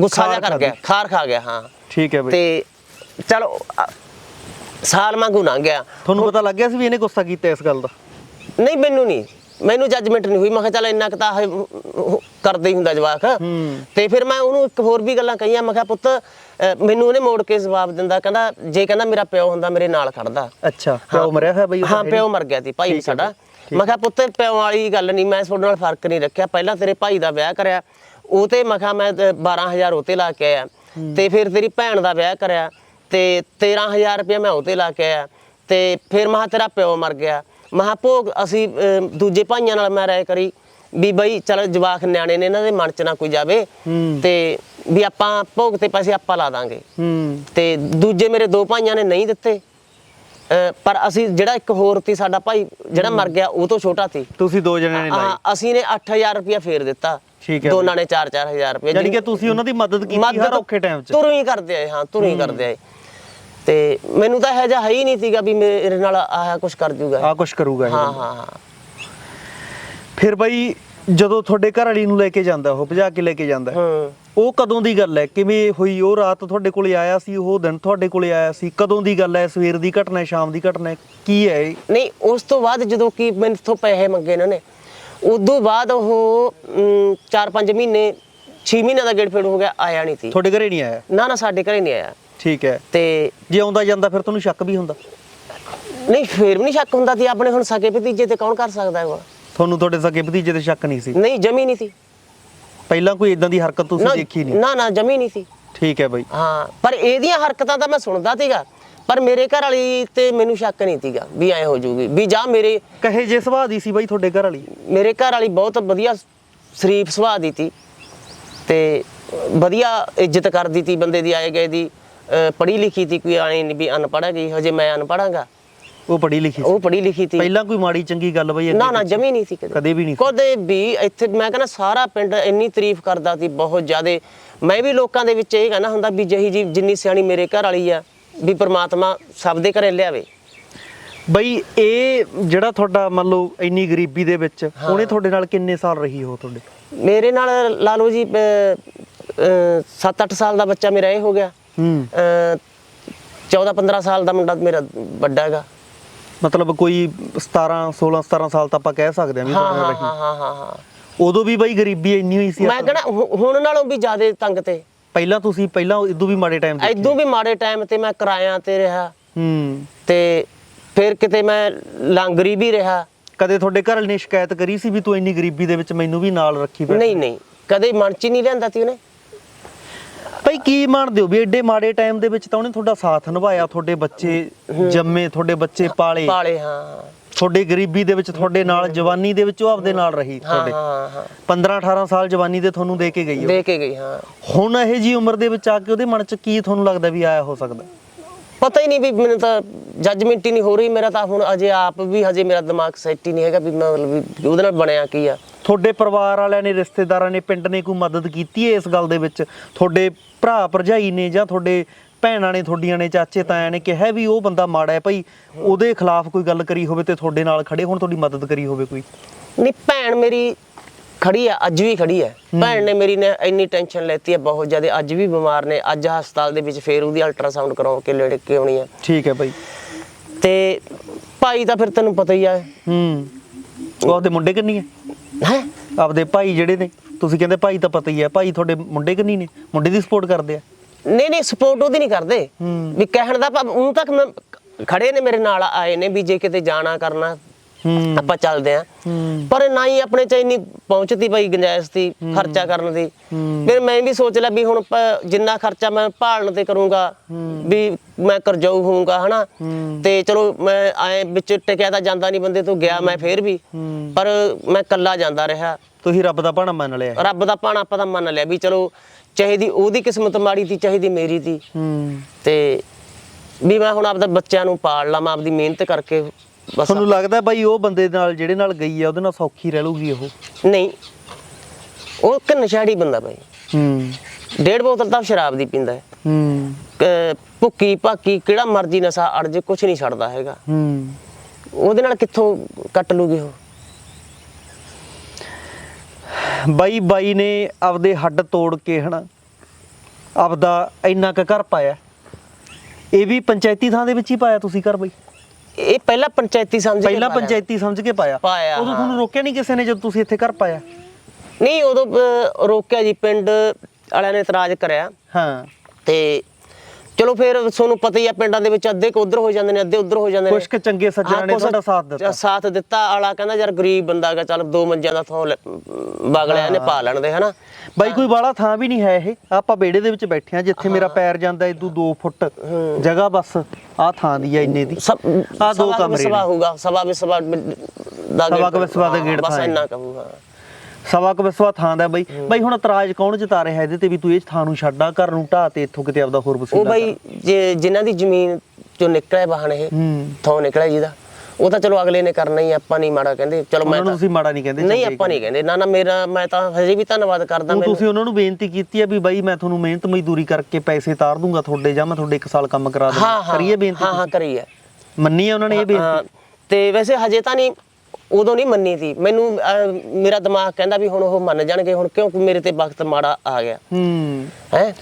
ਗੁੱਸਾ ਜਿਹਾ ਕਰ ਗਿਆ। ਖਾਰ ਖਾ ਗਿਆ ਹਾਂ। ਠੀਕ ਹੈ ਬਾਈ। ਤੇ ਚਲੋ ਸਾਲ ਵਾਂਗੂ ਲੰਘ ਗਿਆ। ਤੁਹਾਨੂੰ ਪਤਾ ਲੱਗ ਗਿਆ ਸੀ ਵੀ ਇਹਨੇ ਗੁੱਸਾ ਕੀਤਾ ਇਸ ਗੱਲ ਦਾ? ਨਹੀਂ ਮੈਨੂੰ ਨਹੀਂ। ਮੈਨੂੰ ਜੱਜਮੈਂਟ ਨਹੀਂ ਹੋਈ। ਮੈਂ ਕਿਹਾ ਚੱਲ ਇੰਨਾ ਕੁ ਤਾਂ ਕਰਦੇ ਹੀ ਹੁੰਦਾ ਜਵਾਕ। ਤੇ ਫਿਰ ਮੈਂ ਉਹਨੂੰ ਇੱਕ ਹੋਰ ਵੀ ਗੱਲਾਂ ਕਹੀਆਂ। ਮੈਂ ਕਿਹਾ ਪੁੱਤ ਮੈਨੂੰ ਉਹਨੇ ਮੋੜ ਕੇ ਜਵਾਬ ਦਿੰਦਾ। ਕਹਿੰਦਾ ਜੇ ਕਹਿੰਦਾ ਮੇਰਾ ਪਿਓ ਹੁੰਦਾ ਮੇਰੇ ਨਾਲ ਖੜਦਾ। ਅੱਛਾ ਪਿਓ ਮਰਿਆ ਹੋਇਆ ਬਾਈ ਹਾਂ ਪਿਓ? ਮਰ ਗਿਆ ਸੀ ਭਾਈ ਸਾਡਾ। ਮੈਂ ਕਿਹਾ ਪੁੱਤ ਪਿਓ ਵਾਲੀ ਗੱਲ ਨਹੀਂ। ਮੈਂ ਤੁਹਾਡੇ ਨਾਲ ਫ਼ਰਕ ਨਹੀਂ ਰੱਖਿਆ। ਪਹਿਲਾਂ ਤੇਰੇ ਭਾਈ ਦਾ ਵਿਆਹ ਕਰਿਆ। ਉਹ ਤੇ ਮੈਂ ਕਿਹਾ ਮੈਂ ਤੇ 12000 ਉਹ ਤੇ ਲਾ ਕੇ ਆਇਆ। ਤੇ ਫਿਰ ਤੇਰੀ ਭੈਣ ਦਾ ਵਿਆਹ ਕਰਿਆ ਤੇ 13000 ਰੁਪਏ ਮੈਂ ਉਹ ਤੇ ਲਾ ਕੇ ਆਇਆ। ਤੇ ਫਿਰ ਮੈਂ ਕਿਹਾ ਤੇਰਾ ਪਿਓ ਮਰ ਗਿਆ। ਮਹਾ ਭੋਗ ਅਸੀਂ ਦੂਜੇ ਭਾਈਆਂ ਨਾਲ ਮੈਂ ਰਾਏ ਕਰੀ ਵੀ ਬਈ ਚਲ ਜਵਾਕ ਨਿਆਣੇ ਨੇ ਇਹਨਾਂ ਦੇ ਮਨ ਚ ਨਾ ਕੋਈ ਜਾਵੇ। ਤੇ ਵੀ ਆਪਾਂ ਭੋਗ ਤੇ ਪੈਸੇ ਆਪਾਂ ਲਾ ਦਾਂਗੇ। ਤੇ ਦੂਜੇ ਮੇਰੇ ਦੋ ਭਾਈਆਂ ਨੇ ਨਹੀਂ ਦਿੱਤੇ। ਪਰ ਅਸੀਂ ਜਿਹੜਾ ਇੱਕ ਹੋਰ ਤੀ ਸਾਡਾ ਭਾਈ ਜਿਹੜਾ ਮਰ ਗਿਆ ਉਹ ਤੋਂ ਛੋਟਾ ਸੀ। ਤੁਸੀਂ ਦੋ ਜਣਿਆਂ ਨੇ ਲਾਈ ਹਾਂ ਅਸੀਂ ਨੇ 8000 ਰੁਪਇਆ ਫੇਰ ਦਿੱਤਾ। ਠੀਕ ਹੈ ਦੋਨਾਂ ਨੇ 4-4000 ਰੁਪਇਆ। ਯਾਨੀ ਕਿ ਤੁਸੀਂ ਉਹਨਾਂ ਦੀ ਮਦਦ ਕੀਤੀ ਹਰ ਔਖੇ ਟਾਈਮ 'ਚ। ਤੁਰ ਹੀ ਕਰਦੇ ਆਏ ਹਾਂ ਤੁਰ ਹੀ ਕਰਦੇ ਆਏ। ਤੇ ਮੈਨੂੰ ਤਾਂ ਇਹ ਜਿਹਾ ਹੈ ਹੀ ਨਹੀਂ ਸੀਗਾ ਵੀ ਮੇਰੇ ਨਾਲ ਆਹ ਕੁਝ ਕਰ ਜੂਗਾ। ਆ ਕੁਛ ਕਰੂਗਾ। ਹਾਂ ਹਾਂ। ਫਿਰ ਬਾਈ ਜਦੋਂ ਤੁਹਾਡੇ ਘਰ ਵਾਲੀ ਨੂੰ ਲੈ ਕੇ ਜਾਂਦਾ ਉਹ ਭਜਾ ਕੇ ਲੈ ਕੇ ਜਾਂਦਾ ਹੂੰ। ਉਹ ਕਦੋਂ ਦੀ ਗੱਲ ਹੈ? ਕਿਵੇਂ ਹੋਈ? ਉਹ ਰਾਤ ਤੁਹਾਡੇ ਕੋਲੇ ਆਇਆ ਸੀ ਉਹ ਦਿਨ ਤੁਹਾਡੇ ਕੋਲੇ ਆਇਆ ਸੀ ਕਦੋਂ ਦੀ ਗੱਲ ਹੈ? ਸਵੇਰ ਦੀ ਘਟਨਾ ਹੈ ਸ਼ਾਮ ਦੀ ਘਟਨਾ ਹੈ? ਕੀ ਹੈ ਇਹ? ਨਹੀਂ ਉਸ ਤੋਂ ਬਾਅਦ ਜਦੋਂ ਕਿ ਤੋਂ ਪੈਸੇ ਮੰਗੇ ਇਹਨਾਂ ਨੇ ਉਦੋਂ ਬਾਅਦ ਉਹ 4-5 ਮਹੀਨੇ 6 ਮਹੀਨੇ ਦਾ ਗੇੜ ਫੇੜ ਹੋ ਗਿਆ ਆਇਆ ਨਹੀਂ ਸੀ। ਤੁਹਾਡੇ ਘਰੇ ਨਹੀਂ ਆਇਆ? ਨਾ ਨਾ ਸਾਡੇ ਘਰੇ ਨਹੀਂ ਆਇਆ। ਠੀਕ ਹੈ। ਤੇ ਜੇ ਆਉਂਦਾ ਜਾਂਦਾ ਫਿਰ ਤੁਹਾਨੂੰ ਸ਼ੱਕ ਵੀ ਹੁੰਦਾ? ਨਹੀਂ ਫੇਰ ਵੀ ਨਹੀਂ ਸ਼ੱਕ ਹੁੰਦਾ ਸੀ ਆਪਣੇ ਹੁਣ ਸਕੇ ਭਤੀਜੇ ਤੇ ਕੌਣ ਕਰ ਸਕਦਾ ਹੈ ਤੁਹਾਨੂੰ ਤੁਹਾਡੇ ਸਕੇ ਭਤੀਜੇ ਤੇ ਸ਼ੱਕ ਨਹੀਂ ਸੀ? ਨਹੀਂ ਜਮੀ ਨਹੀਂ ਸੀ। ਪਹਿਲਾਂ ਕੋਈ ਇਦਾਂ ਦੀ ਹਰਕਤ ਤੁਸੀਂ ਨਾ ਦੇਖੀ ਨਹੀਂ? ਨਾ ਨਾ ਜਮੀ ਨਹੀਂ ਸੀ। ਠੀਕ ਹੈ ਬਾਈ। ਹਾਂ ਪਰ ਇਹਦੀਆਂ ਹਰਕਤਾਂ ਤਾਂ ਮੈਂ ਸੁਣਦਾ ਸੀਗਾ। ਪਰ ਮੇਰੇ ਘਰ ਵਾਲੀ ਤੇ ਮੈਨੂੰ ਸ਼ੱਕ ਨਹੀਂ ਸੀਗਾ ਵੀ ਐ ਹੋ ਜੂਗੀ ਵੀ ਜਾਂ ਮੇਰੇ ਕਹੇ ਜੇ ਸੁਭਾਅ ਦੀ ਸੀ ਬਾਈ ਤੁਹਾਡੇ ਘਰ ਵਾਲੀ? ਮੇਰੇ ਘਰ ਵਾਲੀ ਬਹੁਤ ਵਧੀਆ ਸ਼ਰੀਫ ਸੁਭਾਅ ਦੀ ਸੀ। ਤੇ ਵਧੀਆ ਇੱਜ਼ਤ ਕਰਦੀ ਸੀ ਬੰਦੇ ਦੀ ਆਏ ਗਏ ਦੀ। ਪੜ੍ਹੀ ਲਿਖੀ ਸੀ ਕੋਈ ਆਣੀ ਨਹੀਂ ਵੀ ਅਨਪੜ੍ਹ ਗਈ ਹਜੇ ਮੈਂ ਅਨਪੜਾਂਗਾ ਉਹ ਪੜ੍ਹੀ ਲਿਖੀ ਸੀ। ਉਹ ਪੜ੍ਹੀ ਲਿਖੀ ਸੀ। ਪਹਿਲਾਂ ਕੋਈ ਮਾੜੀ ਚੰਗੀ ਗੱਲ ਬਈ ਨਾ ਨਾ? ਜਮੀ ਨਹੀਂ ਸੀ ਕਦੇ। ਕਦੇ ਵੀ ਨਹੀਂ। ਕਦੇ ਵੀ ਇੱਥੇ ਮੈਂ ਕਹਿੰਦਾ ਸਾਰਾ ਪਿੰਡ ਇੰਨੀ ਤਾਰੀਫ ਕਰਦਾ ਸੀ ਬਹੁਤ ਜ਼ਿਆਦੇ। ਮੈਂ ਵੀ ਲੋਕਾਂ ਦੇ ਵਿੱਚ ਇਹ ਕਹਿਣਾ ਹੁੰਦਾ ਵੀ ਜਹੀ ਜੀ ਜਿੰਨੀ ਸਿਆਣੀ ਮੇਰੇ ਘਰ ਵਾਲੀ ਆ ਵੀ ਪ੍ਰਮਾਤਮਾ ਸਭ ਦੇ ਘਰੇ ਲਿਆਵੇ। ਬਈ ਇਹ ਜਿਹੜਾ ਤੁਹਾਡਾ ਮੰਨ ਲਓ ਇੰਨੀ ਗਰੀਬੀ ਦੇ ਵਿੱਚ ਉਹਨੇ ਤੁਹਾਡੇ ਨਾਲ ਕਿੰਨੇ ਸਾਲ ਰਹੀ ਹੋ ਤੁਹਾਡੇ? ਮੇਰੇ ਨਾਲ ਲਾ ਲਓ ਜੀ 7-8 ਸਾਲ ਦਾ ਬੱਚਾ ਮੇਰਾ ਇਹ ਹੋ ਗਿਆ। ਹੂੰ। 14-15 ਸਾਲ ਦਾ ਮੁੰਡਾ ਮੇਰਾ ਵੱਡਾ ਹੈਗਾ। ਮਤਲਬ ਕੋਈ 17 16 17 ਸਾਲ ਤਾਂ ਆਪਾਂ ਕਹਿ ਸਕਦੇ ਹਾਂ ਵੀ ਹਾਂ ਹਾਂ ਹਾਂ ਹਾਂ ਹਾਂ ਹਾਂ। ਉਦੋਂ ਵੀ ਬਈ ਗਰੀਬੀ ਇੰਨੀ ਹੋਈ ਸੀ ਮੈਂ ਕਹਿੰਦਾ ਹੁਣ ਨਾਲੋਂ ਵੀ ਜ਼ਿਆਦਾ ਤੰਗ ਤੇ। ਪਹਿਲਾਂ ਤੁਸੀਂ ਪਹਿਲਾਂ ਇਦੋਂ ਵੀ ਮਾੜੇ ਟਾਈਮ ਐਦੋਂ ਵੀ ਮਾੜੇ ਟਾਈਮ ਤੇ ਮੈਂ ਕਿਰਾਇਆਂ ਤੇ ਰਿਹਾ। ਹੂੰ। ਤੇ ਫਿਰ ਕਿਤੇ ਮੈਂ ਲਾਂਗਰੀ ਵੀ ਰਿਹਾ। ਕਦੇ ਤੁਹਾਡੇ ਘਰ ਵਾਲੇ ਨੇ ਸ਼ਿਕਾਇਤ ਕਰੀ ਸੀ ਵੀ ਤੂੰ ਇੰਨੀ ਗਰੀਬੀ ਦੇ ਵਿੱਚ ਮੈਨੂੰ ਵੀ ਨਾਲ ਰੱਖੀ ਬੈਠਾ। ਨਹੀਂ ਨਹੀਂ। ਕਦੇ ਮਨ ਚ ਨਹੀਂ ਰਹਿੰਦਾ ਤੀ ਉਹਨੇ। ਭਾਈ ਕੀ ਮੰਨਦੇ ਹੋ ਵੀ ਐਡੇ ਮਾੜੇ ਟਾਈਮ ਦੇ ਵਿੱਚ ਤਾਂ ਉਹਨੇ ਤੁਹਾਡਾ ਸਾਥ ਨਿਭਾਇਆ ਤੁਹਾਡੇ ਬੱਚੇ ਜੰਮੇ ਤੁਹਾਡੇ ਬੱਚੇ ਪਾਲੇ। ਪਾਲੇ ਹਾਂ। ਤੁਹਾਡੇ ਗਰੀਬੀ ਦੇ ਵਿੱਚ ਤੁਹਾਡੇ ਨਾਲ ਜਵਾਨੀ ਦੇ ਵਿੱਚ ਉਹ ਆਪਦੇ ਨਾਲ ਰਹੀ ਤੁਹਾਡੇ। ਹਾਂ ਹਾਂ 15 18 ਸਾਲ ਜਵਾਨੀ ਦੇ ਤੁਹਾਨੂੰ ਦੇ ਕੇ ਗਈ ਉਹ। ਦੇ ਕੇ ਗਈ ਹਾਂ। ਹੁਣ ਇਹ ਜੀ ਉਮਰ ਦੇ ਵਿੱਚ ਆ ਕੇ ਉਹਦੇ ਮਨ 'ਚ ਕੀ ਤੁਹਾਨੂੰ ਲੱਗਦਾ ਵੀ ਆਇਆ ਹੋ ਸਕਦਾ? ਪਤਾ ਹੀ ਨਹੀਂ ਵੀ ਮੈਨੂੰ ਤਾਂ ਜੱਜਮੈਂਟ ਹੀ ਨਹੀਂ ਹੋ ਰਹੀ। ਮੇਰਾ ਤਾਂ ਹੁਣ ਅਜੇ ਆਪ ਵੀ ਹਜੇ ਮੇਰਾ ਦਿਮਾਗ ਸੈੱਟ ਹੀ ਨਹੀਂ ਹੈਗਾ ਵੀ ਮੈਂ ਮਤਲਬ ਵੀ ਉਹਦੇ ਨਾਲ ਬਣਿਆ ਕੀ ਆ। ਤੁਹਾਡੇ ਪਰਿਵਾਰ ਵਾਲਿਆਂ ਨੇ ਰਿਸ਼ਤੇਦਾਰਾਂ ਨੇ ਪਿੰਡ ਨੇ ਕੋਈ ਮਦਦ ਕੀਤੀ ਹੈ ਇਸ ਗੱਲ ਦੇ ਵਿੱਚ? ਤੁਹਾਡੇ ਭਰਾ ਭਰਜਾਈ ਨੇ ਜਾਂ ਤੁਹਾਡੇ ਭੈਣਾਂ ਨੇ ਤੁਹਾਡੀਆਂ ਨੇ ਚਾਚੇ ਤਾਇਆਂ ਨੇ ਕਿਹਾ ਵੀ ਉਹ ਬੰਦਾ ਮਾੜਾ ਹੈ ਭਾਈ ਉਹਦੇ ਖਿਲਾਫ ਕੋਈ ਗੱਲ ਕਰੀ ਹੋਵੇ ਤੇ ਤੁਹਾਡੇ ਨਾਲ ਖੜੇ ਹੁਣ ਤੁਹਾਡੀ ਮਦਦ ਕਰੀ ਹੋਵੇ ਕੋਈ? ਨਹੀਂ ਭੈਣ ਮੇਰੀ ਖੜੀ ਆ ਅੱਜ ਵੀ ਖੜੀ ਹੈ। ਭੈਣ ਨੇ ਮੇਰੀ ਨੇ ਇੰਨੀ ਟੈਨਸ਼ਨ ਲੈਤੀ ਹੈ ਬਹੁਤ ਜ਼ਿਆਦਾ ਅੱਜ ਵੀ ਬਿਮਾਰ ਨੇ ਅੱਜ ਹਸਪਤਾਲ ਦੇ ਵਿੱਚ ਫੇਰ ਉਹਦੀ ਅਲਟਰਾਸਾਊਂਡ ਕਰਾਉ ਕੇ ਲੈ ਕੇ ਆਉਣੀ ਆ ਠੀਕ ਹੈ ਭਾਈ। ਤੇ ਭਾਈ ਤਾਂ ਫਿਰ ਤੈਨੂੰ ਪਤਾ ਹੀ ਆ। ਹੂੰ। ਉਹ ਆਪਦੇ ਮੁੰਡੇ ਕਿੰਨੀ ਹੈ ਹੈ? ਆਪਦੇ ਭਾਈ ਜਿਹੜੇ ਨੇ ਤੁਸੀਂ ਕਹਿੰਦੇ ਭਾਈ ਤਾਂ ਪਤਾ ਹੀ ਹੈ ਭਾਈ ਤੁਹਾਡੇ ਮੁੰਡੇ ਕਿੰਨੀ ਨੇ? ਮੁੰਡੇ ਦੀ ਸਪੋਰਟ ਕਰਦੇ ਆ? ਨਹੀਂ ਨਹੀਂ ਸਪੋਰਟ ਉਹਦੀ ਨਹੀਂ ਕਰਦੇ। ਵੀ ਕਹਿਣ ਦਾ ਭਾਵ ਉਹ ਤੱਕ ਮੈਂ ਖੜੇ ਨੇ ਮੇਰੇ ਨਾਲ ਆਏ ਨੇ ਵੀ ਜੇ ਕਿਤੇ ਜਾਣਾ ਕਰਨਾ ਆਪਾਂ ਚੱਲਦੇ ਆਂ। ਪਰ ਨਾ ਹੀ ਆਪਣੇ ਚ ਇੰਨੀ ਪਹੁੰਚਦੀ ਪਈ ਗੁੰਜਾਇਸ਼ ਦੀ ਖਰਚਾ ਕਰਨ ਦੀ। ਫਿਰ ਮੈਂ ਵੀ ਸੋਚ ਲਿਆ ਵੀ ਹੁਣ ਜਿੰਨਾ ਖਰਚਾ ਮੈਂ ਭਾਲਣ ਤੇ ਕਰੂੰਗਾ ਵੀ ਮੈਂ ਕਰਜਾਊ ਹੋਊਂਗਾ ਹਨਾ। ਤੇ ਚਲੋ ਮੈਂ ਆਏ ਵਿੱਚ ਟਿਕਿਆ ਤਾਂ ਜਾਂਦਾ ਨਹੀਂ ਬੰਦੇ ਤੋਂ ਗਿਆ ਮੈਂ ਫੇਰ ਵੀ। ਪਰ ਮੈਂ ਕੱਲਾ ਜਾਂਦਾ ਰਿਹਾ। ਤੁਸੀਂ ਰੱਬ ਦਾ ਭਾਣਾ ਮੰਨ ਲਿਆ। ਰੱਬ ਦਾ ਪਾਣਾ ਆਪਾਂ ਤਾਂ ਮੰਨ ਲਿਆ ਵੀ ਚਲੋ ਚਾਹੀਦੀ ਉਹਦੀ ਕਿਸਮਤ ਮਾੜੀ ਸੀ ਚਾਹੀਦੀ ਮੇਰੀ ਸੀ ਤੇ ਵੀ ਮੈਂ ਹੁਣ ਆਪਦੇ ਬੱਚਿਆਂ ਨੂੰ ਪਾਲ ਲਾਂ ਮੈਂ ਆਪਦੀ ਮਿਹਨਤ ਕਰਕੇ ਬਸ ਤੁਹਾਨੂੰ ਲੱਗਦਾ ਬਾਈ ਉਹ ਬੰਦੇ ਨਾਲ ਜਿਹੜੇ ਨਾਲ ਗਈ ਆ ਉਹਦੇ ਨਾਲ ਸੌਖੀ ਰਹਿ ਲੂਗੀ ਉਹ? ਨਹੀਂ। ਉਹ ਇੱਕ ਨਸ਼ਾੜੀ ਬੰਦਾ ਭਾਈ ਹੂੰ। ਡੇਢ ਬੋਤਲ ਤਾਂ ਸ਼ਰਾਬ ਦੀ ਪੀਂਦਾ ਹੈ। ਹੂੰ। ਭੁੱਕੀ ਭਾਕੀ ਕਿਹੜਾ ਮਰਜ਼ੀ ਨਸ਼ਾ ਅੜ ਜੇ ਕੁਝ ਨਹੀਂ ਛੱਡਦਾ ਹੈਗਾ। ਹੂੰ। ਉਹਦੇ ਨਾਲ ਕਿੱਥੋਂ ਕੱਟ ਲੂਗੀ ਉਹ? ਬਾਈ ਬਾਈ ਨੇ ਆਪਦੇ ਹੱਡ ਤੋੜ ਕੇ ਹਨਾ ਆਪਦਾ ਇੰਨਾ ਕੁ ਘਰ ਪਾਇਆ। ਇਹ ਵੀ ਪੰਚਾਇਤੀ ਥਾਂ ਦੇ ਵਿੱਚ ਹੀ ਪਾਇਆ ਤੁਸੀਂ ਘਰ ਬਾਈ? ਇਹ ਪਹਿਲਾਂ ਪੰਚਾਇਤੀ ਸਮਝ ਕੇ ਪਹਿਲਾਂ ਪਾਇਆ। ਪੰਚਾਇਤੀ ਸਮਝ ਕੇ ਪਾਇਆ ਪਾਇਆ, ਉਦੋਂ ਤੁਹਾਨੂੰ। ਰੋਕਿਆ ਨਹੀਂ ਕਿਸੇ ਨੇ ਜਦੋਂ ਤੁਸੀਂ ਇੱਥੇ ਘਰ ਪਾਇਆ ਨਹੀਂ ਉਦੋਂ ਅਹ, ਰੋਕਿਆ ਜੀ ਪਿੰਡ ਵਾਲਿਆਂ ਨੇ ਇਤਰਾਜ਼ ਕਰਿਆ ਹਾਂ ਤੇ ਚਲੋ ਫਿਰ ਤੁਹਾਨੂੰ ਪਤਾ ਹੀ ਆ ਪਿੰਡਾਂ ਦੇ ਵਿੱਚ ਅੱਧੇ ਕੁ ਉਧਰ ਹੋ ਜਾਂਦੇ ਨੇ ਅੱਧੇ ਉਧਰ ਹੋ ਜਾਂਦੇ ਨੇ। ਕੁਛ ਕੁ ਚੰਗੇ ਸੱਜਣਾਂ ਨੇ ਤੁਹਾਡਾ ਸਾਥ ਦਿੱਤਾ। ਸਾਥ ਦਿੱਤਾ ਆਲਾ ਕਹਿੰਦਾ ਯਾਰ ਗਰੀਬ ਬੰਦਾ ਹੈਗਾ ਚੱਲ ਦੋ ਮੰਜਿਆਂ ਦਾ ਥੋਂ ਬਗਲਿਆ ਨੇ ਪਾ ਲੈਣ ਦੇ ਹਨਾ? ਬਾਈ ਕੋਈ ਬਾਲਾ ਥਾਂ ਵੀ ਨਹੀਂ ਹੈ ਇਹ। ਆਪਾਂ ਬੇੜੇ ਦੇ ਵਿੱਚ ਬੈਠੇ ਆ ਜਿੱਥੇ ਮੇਰਾ ਪੈਰ ਜਾਂਦਾ ਇਦੋਂ 2 ਫੁੱਟ ਜਗ੍ਹਾ ਬਸ ਆ ਥਾਂ ਦੀ ਆ ਇੰਨੇ ਦੀ। ਆਹ ਦੋ ਕਮਰੇ ਸਭਾ। ਹੋਊਗਾ ਸਭਾ ਵਿੱਚ ਸਭਾ ਦਾ ਗੇਟ ਬਸ। ਇੰਨਾ ਕਹੂਗਾ। ਸਵਾ ਕੁ ਵਿਸਵਾ ਥਾਂ ਦਾ ਬਾਈ। ਬਾਈ ਹੁਣ ਇਤਰਾਜ਼ ਕੌਣ ਜਤਾ ਰਿਹਾ ਇਹਦੇ ਤੇ ਵੀ ਤੂੰ ਇਹ ਥਾਂ ਨੂੰ ਛੱਡਾ ਘਰ ਨੂੰ ਢਾਹ ਤੇ ਇੱਥੋਂ ਕਿਤੇ ਆਪਦਾ ਹੋਰ ਵਸੀਲਾ ਉਹ ਬਈ ਜੇ ਜਿਨ੍ਹਾਂ ਦੀ ਜ਼ਮੀਨ ਚੋਂ ਨਿਕਲਿਆ ਬਾਹਣ ਇਹ ਥੋਂ ਨਿਕਲਿਆ ਜਿਹਦਾ ਉਹ ਤਾਂ ਚਲੋ ਅਗਲੇ ਨੇ ਕਰਨਾ ਹੀ ਆ, ਆਪਾਂ ਨਹੀਂ ਮਾੜਾ ਕਹਿੰਦੇ। ਚਲੋ ਮੈਂ ਤਾਂ ਤੁਸੀਂ ਮਾੜਾ ਨਹੀਂ ਕਹਿੰਦੇ ਨਹੀਂ ਆਪਾਂ ਨਹੀਂ ਕਹਿੰਦੇ। ਨਾ ਨਾ ਮੇਰਾ ਮੈਂ ਤਾਂ ਹਜੇ ਵੀ ਧੰਨਵਾਦ ਕਰਦਾ ਮੈਨੂੰ। ਤੁਸੀਂ ਉਹਨਾਂ ਨੂੰ ਬੇਨਤੀ ਕੀਤੀ ਹੈ ਵੀ ਬਾਈ ਮੈਂ ਤੁਹਾਨੂੰ ਮਿਹਨਤ ਮਜ਼ਦੂਰੀ ਕਰਕੇ ਪੈਸੇ ਤਾਰ ਦੂੰਗਾ ਤੁਹਾਡੇ ਜਾਂ ਮੈਂ ਤੁਹਾਡੇ 1 ਸਾਲ ਕੰਮ ਕਰਾ ਦੂੰਗਾ ਕਰੀਏ ਬੇਨਤੀ ਹਾਂ ਹਾਂ ਕਰੀਏ। ਮੰਨੀ ਹੈ ਉਹਨਾਂ ਨੇ ਇਹ ਬੇਨਤੀ? ਤੇ ਵੈਸੇ ਹਜੇ ਤਾਂ ਨਹੀਂ ਉਦੋਂ ਨਹੀਂ ਮੰਨੀ ਸੀ। ਮੈਨੂੰ ਅਹ, ਮੇਰਾ ਦਿਮਾਗ ਕਹਿੰਦਾ ਵੀ ਹੁਣ ਉਹ ਮੰਨ ਜਾਣਗੇ ਹੁਣ ਕਿਉਂਕਿ ਮੇਰੇ ਤੇ ਵਕਤ ਮਾੜਾ ਆ ਗਿਆ। ਹੂੰ। ਹੈ?